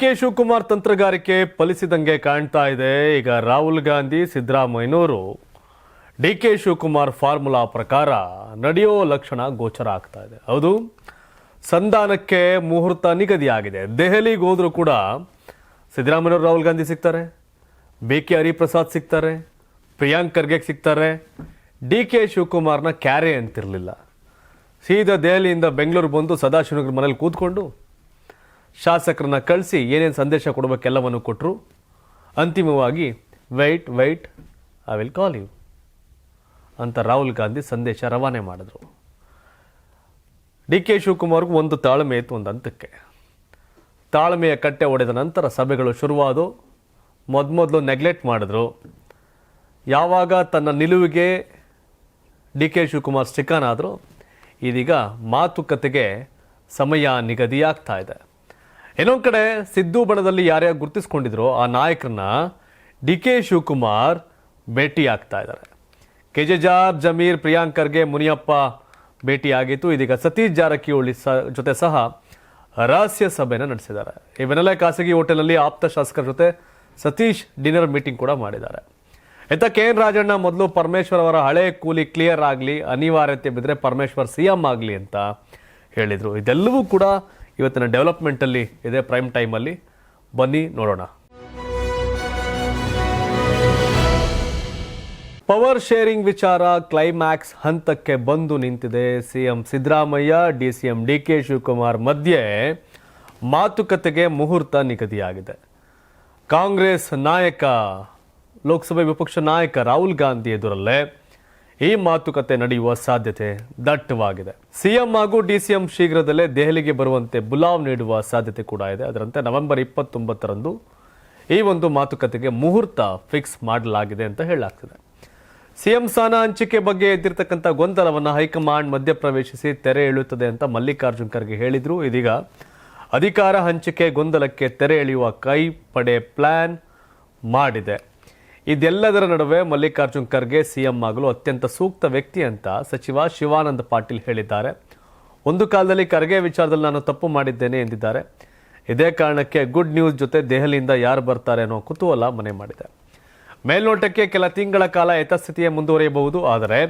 K Shivakumar ತಂತ್ರಗಾರಿಕೆ ಫಲಿಸಿದಂಗೆ ಕಾಣ್ತಾ ಇದೆ. ಈಗ ರಾಹುಲ್ ಗಾಂಧಿ, ಸಿದ್ದರಾಮಯ್ಯನವರು ಡಿ ಕೆ ಶಿವಕುಮಾರ್ ಫಾರ್ಮುಲಾ ಪ್ರಕಾರ ನಡೆಯೋ ಲಕ್ಷಣ ಗೋಚರ ಆಗ್ತಾ ಇದೆ. ಹೌದು, ಸಂಧಾನಕ್ಕೆ ಮುಹೂರ್ತ ನಿಗದಿಯಾಗಿದೆ. ದೆಹಲಿಗೆ ಹೋದರೂ ಕೂಡ ಸಿದ್ದರಾಮಯ್ಯವರು ರಾಹುಲ್ ಗಾಂಧಿ ಸಿಗ್ತಾರೆ, ಬಿ ಕೆ ಹರಿಪ್ರಸಾದ್ ಸಿಗ್ತಾರೆ, ಪ್ರಿಯಾಂಕ್ ಖರ್ಗೆ ಸಿಗ್ತಾರೆ. ಡಿ ಕೆ ಶಿವಕುಮಾರ್ನ ಕ್ಯಾರೆ ಅಂತಿರಲಿಲ್ಲ. ಸೀದಾ ದೆಹಲಿಯಿಂದ ಬೆಂಗಳೂರು ಬಂದು ಸದಾಶಿವನಗರ ಮನೇಲಿ ಕೂತ್ಕೊಂಡು ಶಾಸಕರನ್ನ ಕಳಿಸಿ ಏನೇನು ಸಂದೇಶ ಕೊಡಬೇಕೆಲ್ಲವನ್ನು ಕೊಟ್ಟರು ಅಂತಿಮವಾಗಿ wait wait I will call you ಅಂತ ರಾಹುಲ್ ಗಾಂಧಿ ಸಂದೇಶ ರವಾನೆ ಮಾಡಿದ್ರು. ಡಿ ಕೆ ಶಿವಕುಮಾರ್ಗೂ ಒಂದು ತಾಳ್ಮೆ ಇತ್ತು ಒಂದು ಹಂತಕ್ಕೆ ತಾಳ್ಮೆಯ ಕಟ್ಟೆ ಒಡೆದ ನಂತರ ಸಭೆಗಳು ಶುರುವಾದವು. ಮೊದಮೊದಲು ನೆಗ್ಲೆಕ್ಟ್ ಮಾಡಿದ್ರು. ಯಾವಾಗ ತನ್ನ ನಿಲುವಿಗೆ ಡಿ ಕೆ ಶಿವಕುಮಾರ್ ಸ್ಟಿಕಾನ್ ಆದರೂ ಇದೀಗ ಮಾತುಕತೆಗೆ ಸಮಯ ನಿಗದಿಯಾಗ್ತಾ ಇದೆ. ಇನ್ನೊಂದು ಕಡೆ ಸಿದ್ದು ಬಣದಲ್ಲಿ ಯಾರ್ಯಾರು ಗುರುತಿಸ್ಕೊಂಡಿದ್ರು ಆ ನಾಯಕರನ್ನ ಡಿ ಕೆ ಶಿವಕುಮಾರ್ ಭೇಟಿ ಆಗ್ತಾ ಇದ್ದಾರೆ. ಕೆ ಜೆ ಜಾರ್ ಜಮೀರ್ ಪ್ರಿಯಾಂಕರ್ಗೆ ಮುನಿಯಪ್ಪ ಭೇಟಿ ಆಗಿತ್ತು ಇದೀಗ ಸತೀಶ್ ಜಾರಕಿಹೊಳಿ ಸ ಜೊತೆ ಸಹ ರಹಸ್ಯ ಸಭೆಯನ್ನು ನಡೆಸಿದ್ದಾರೆ. ಇವನ್ನೆಲ್ಲ ಖಾಸಗಿ ಹೋಟೆಲ್ನಲ್ಲಿ ಆಪ್ತ ಶಾಸಕರ ಜೊತೆ ಸತೀಶ್ ಡಿನ್ನರ್ ಮೀಟಿಂಗ್ ಕೂಡ ಮಾಡಿದ್ದಾರೆ. ಇತ್ತ ಕೆ ಎನ್ ರಾಜಣ್ಣ ಮೊದಲು ಪರಮೇಶ್ವರ್ ಅವರ ಹಳೆ ಕೂಲಿ ಕ್ಲಿಯರ್ ಆಗಲಿ, ಅನಿವಾರ್ಯತೆ ಬಿದ್ದರೆ ಪರಮೇಶ್ವರ್ ಸಿ ಎಂ ಆಗಲಿ ಅಂತ ಹೇಳಿದರು. ಇದೆಲ್ಲವೂ ಕೂಡ ಇವತ್ತಿನ ಡೆವಲಪ್ಮೆಂಟಲ್ಲಿ ಇದೆ ಪ್ರೈಮ್ ಟೈಮಲ್ಲಿ ಬನ್ನಿ, ನೋಡೋಣ. ಪವರ್ ಶೇರಿಂಗ್ ವಿಚಾರ ಕ್ಲೈಮ್ಯಾಕ್ಸ್ ಹಂತಕ್ಕೆ ಬಂದು ನಿಂತಿದೆ. CM Siddaramaiah D C M D K Shivakumar ಮಧ್ಯೆ ಮಾತುಕತೆಗೆ ಮುಹೂರ್ತ ನಿಗದಿಯಾಗಿದೆ. ಕಾಂಗ್ರೆಸ್ ನಾಯಕ, ಲೋಕಸಭೆ ವಿಪಕ್ಷ ನಾಯಕ ರಾಹುಲ್ ಗಾಂಧಿ ಎದುರಲ್ಲೇ ಈ ಮಾತುಕತೆ ನಡೆಯುವ ಸಾಧ್ಯತೆ ದಟ್ಟವಾಗಿದೆ. ಸಿಎಂ ಹಾಗೂ ಡಿಸಿಎಂ ಶೀಘ್ರದಲ್ಲೇ ದೆಹಲಿಗೆ ಬರುವಂತೆ ಬುಲಾವ್ ನೀಡುವ ಸಾಧ್ಯತೆ ಕೂಡ ಇದೆ. ಅದರಂತೆ ನವೆಂಬರ್ ಇಪ್ಪತ್ತೊಂಬತ್ತರಂದು ಈ ಒಂದು ಮಾತುಕತೆಗೆ ಮುಹೂರ್ತ ಫಿಕ್ಸ್ ಮಾಡಲಾಗಿದೆ ಅಂತ ಹೇಳಲಾಗ್ತಿದೆ. ಸಿಎಂ ಸ್ಥಾನ ಹಂಚಿಕೆ ಬಗ್ಗೆ ಎದ್ದಿರ್ತಕ್ಕಂಥ ಗೊಂದಲವನ್ನು ಹೈಕಮಾಂಡ್ ಮಧ್ಯಪ್ರವೇಶಿಸಿ ತೆರೆ ಎಳೆಯುತ್ತದೆ ಅಂತ ಮಲ್ಲಿಕಾರ್ಜುನ್ ಖರ್ಗೆ ಹೇಳಿದ್ರು. ಇದೀಗ ಅಧಿಕಾರ ಹಂಚಿಕೆ ಗೊಂದಲಕ್ಕೆ ತೆರೆ ಎಳೆಯುವ ಕೈ ಪಡೆ ಪ್ಲಾನ್ ಮಾಡಿದೆ. ಇದೆಲ್ಲದರ ನಡುವೆ ಮಲ್ಲಿಕಾರ್ಜುನ್ ಖರ್ಗೆ ಸಿಎಂ ಆಗಲು ಅತ್ಯಂತ ಸೂಕ್ತ ವ್ಯಕ್ತಿ ಅಂತ ಸಚಿವ ಶಿವಾನಂದ ಪಾಟೀಲ್ ಹೇಳಿದ್ದಾರೆ. ಒಂದು ಕಾಲದಲ್ಲಿ ಖರ್ಗೆ ವಿಚಾರದಲ್ಲಿ ನಾನು ತಪ್ಪು ಮಾಡಿದ್ದೇನೆ ಎಂದಿದ್ದಾರೆ. ಇದೇ ಕಾರಣಕ್ಕೆ ಗುಡ್ ನ್ಯೂಸ್ ಜೊತೆ ದೆಹಲಿಯಿಂದ ಯಾರು ಬರ್ತಾರೆ ಅನ್ನೋ ಕುತೂಹಲ ಮನೆ ಮಾಡಿದೆ. ಮೇಲ್ನೋಟಕ್ಕೆ ಕೆಲ ತಿಂಗಳ ಕಾಲ ಯಥಸ್ಥಿತಿಯೇ ಮುಂದುವರಿಯಬಹುದು, ಆದರೆ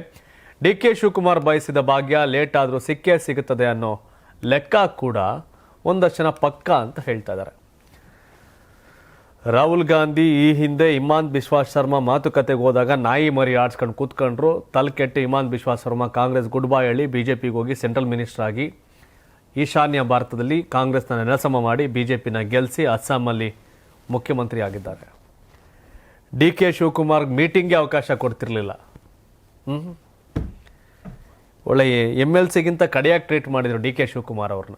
ಡಿ ಕೆ ಶಿವಕುಮಾರ್ ಬಯಸಿದ ಭಾಗ್ಯ ಲೇಟ್ ಆದರೂ ಸಿಕ್ಕೇ ಸಿಗುತ್ತದೆ ಅನ್ನೋ ಲೆಕ್ಕ ಕೂಡ ಒಂದಷ್ಟು ಜನ ಪಕ್ಕ ಅಂತ ಹೇಳ್ತಾ ಇದ್ದಾರೆ. ರಾಹುಲ್ ಗಾಂಧಿ ಈ ಹಿಂದೆ ಇಮಾನ್ ಬಿಶ್ವಾಸ್ ಶರ್ಮಾ ಮಾತುಕತೆಗೆ ಹೋದಾಗ ನಾಯಿ ಮರಿ ಆಡ್ಸ್ಕೊಂಡು ಕೂತ್ಕೊಂಡ್ರು ತಲೆಕೆಟ್ಟು ಇಮಾನ್ ಬಿಶ್ವಾಸ್ ಶರ್ಮಾ ಕಾಂಗ್ರೆಸ್ ಗುಡ್ ಬೈ ಹೇಳಿ ಬಿಜೆಪಿಗೆ ಹೋಗಿ ಸೆಂಟ್ರಲ್ ಮಿನಿಸ್ಟರ್ ಆಗಿ ಈಶಾನ್ಯ ಭಾರತದಲ್ಲಿ ಕಾಂಗ್ರೆಸ್ನ ನೆಲಸಮ ಮಾಡಿ ಬಿಜೆಪಿನ ಗೆಲ್ಲಿಸಿ ಅಸ್ಸಾಮಲ್ಲಿ ಮುಖ್ಯಮಂತ್ರಿ ಆಗಿದ್ದಾರೆ ಡಿ ಕೆ ಶಿವಕುಮಾರ್ ಮೀಟಿಂಗ್ಗೆ ಅವಕಾಶ ಕೊಡ್ತಿರ್ಲಿಲ್ಲ. ಒಳ್ಳೆ ಎಂ ಎಲ್ ಸಿಗಿಂತ ಕಡೆಯಾಗಿ ಟ್ರೀಟ್ ಮಾಡಿದರು ಡಿ ಕೆ ಶಿವಕುಮಾರ್ ಅವ್ರನ್ನ.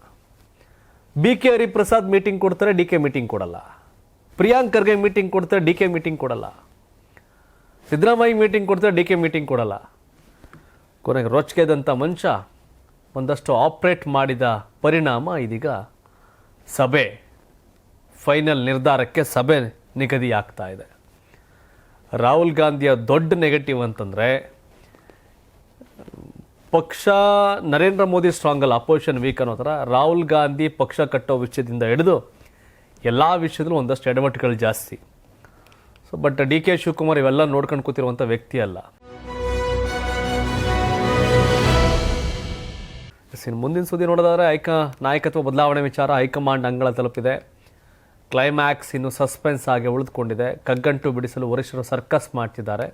ಬಿ ಕೆ ಹರಿಪ್ರಸಾದ್ ಮೀಟಿಂಗ್ ಕೊಡ್ತಾರೆ ಡಿ ಕೆ ಮೀಟಿಂಗ್ ಕೊಡಲ್ಲ. ಪ್ರಿಯಾಂಕ್ ಖರ್ಗೆ ಮೀಟಿಂಗ್ ಕೊಡ್ತಾರೆ ಡಿ ಕೆ ಮೀಟಿಂಗ್ ಕೊಡಲ್ಲ. ಸಿದ್ದರಾಮಯ್ಯ ಮೀಟಿಂಗ್ ಕೊಡ್ತಾರೆ ಡಿ ಕೆ ಮೀಟಿಂಗ್ ಕೊಡಲ್ಲ. ಕೊನೆಗೆ ರೊಚ್ಕೆದಂಥ ಮಂಚ ಒಂದಷ್ಟು ಆಪ್ರೇಟ್ ಮಾಡಿದ ಪರಿಣಾಮ ಇದೀಗ ಸಭೆ ಫೈನಲ್ ನಿರ್ಧಾರಕ್ಕೆ ಸಭೆ ನಿಗದಿ ಆಗ್ತಾ ಇದೆ. ರಾಹುಲ್ ಗಾಂಧಿಯ ದೊಡ್ಡ ನೆಗೆಟಿವ್ ಅಂತಂದರೆ, ಪಕ್ಷ ನರೇಂದ್ರ ಮೋದಿ ಸ್ಟ್ರಾಂಗಲ್ಲ ಅಪೋಸಿಷನ್ ವೀಕ್ ಅನ್ನೋ ಥರ ರಾಹುಲ್ ಗಾಂಧಿ ಪಕ್ಷ ಕಟ್ಟೋ ವಿಷಯದಿಂದ ಹಿಡಿದು ಎಲ್ಲ ವಿಷಯದಲ್ಲೂ ಒಂದಷ್ಟು ಎಡವಟ್ಟುಗಳು ಜಾಸ್ತಿ. So but D K Shivakumar ಇವೆಲ್ಲ ನೋಡ್ಕೊಂಡು ಕೂತಿರುವಂಥ ವ್ಯಕ್ತಿ ಅಲ್ಲ. ಸಿನ್ ಮುಂದಿನ ಸುದ್ದಿ ನೋಡೋದಾದ್ರೆ ಐಕ, ನಾಯಕತ್ವ ಬದಲಾವಣೆ ವಿಚಾರ ಹೈಕಮಾಂಡ್ ಅಂಗಳ ತಲುಪಿದೆ. ಕ್ಲೈಮ್ಯಾಕ್ಸ್ ಇನ್ನು ಸಸ್ಪೆನ್ಸ್ ಆಗಿ ಉಳಿದುಕೊಂಡಿದೆ. ಕಗ್ಗಂಟು ಬಿಡಿಸಲು ವರಿಷ್ಠರು ಸರ್ಕಸ್ ಮಾಡ್ತಿದ್ದಾರೆ.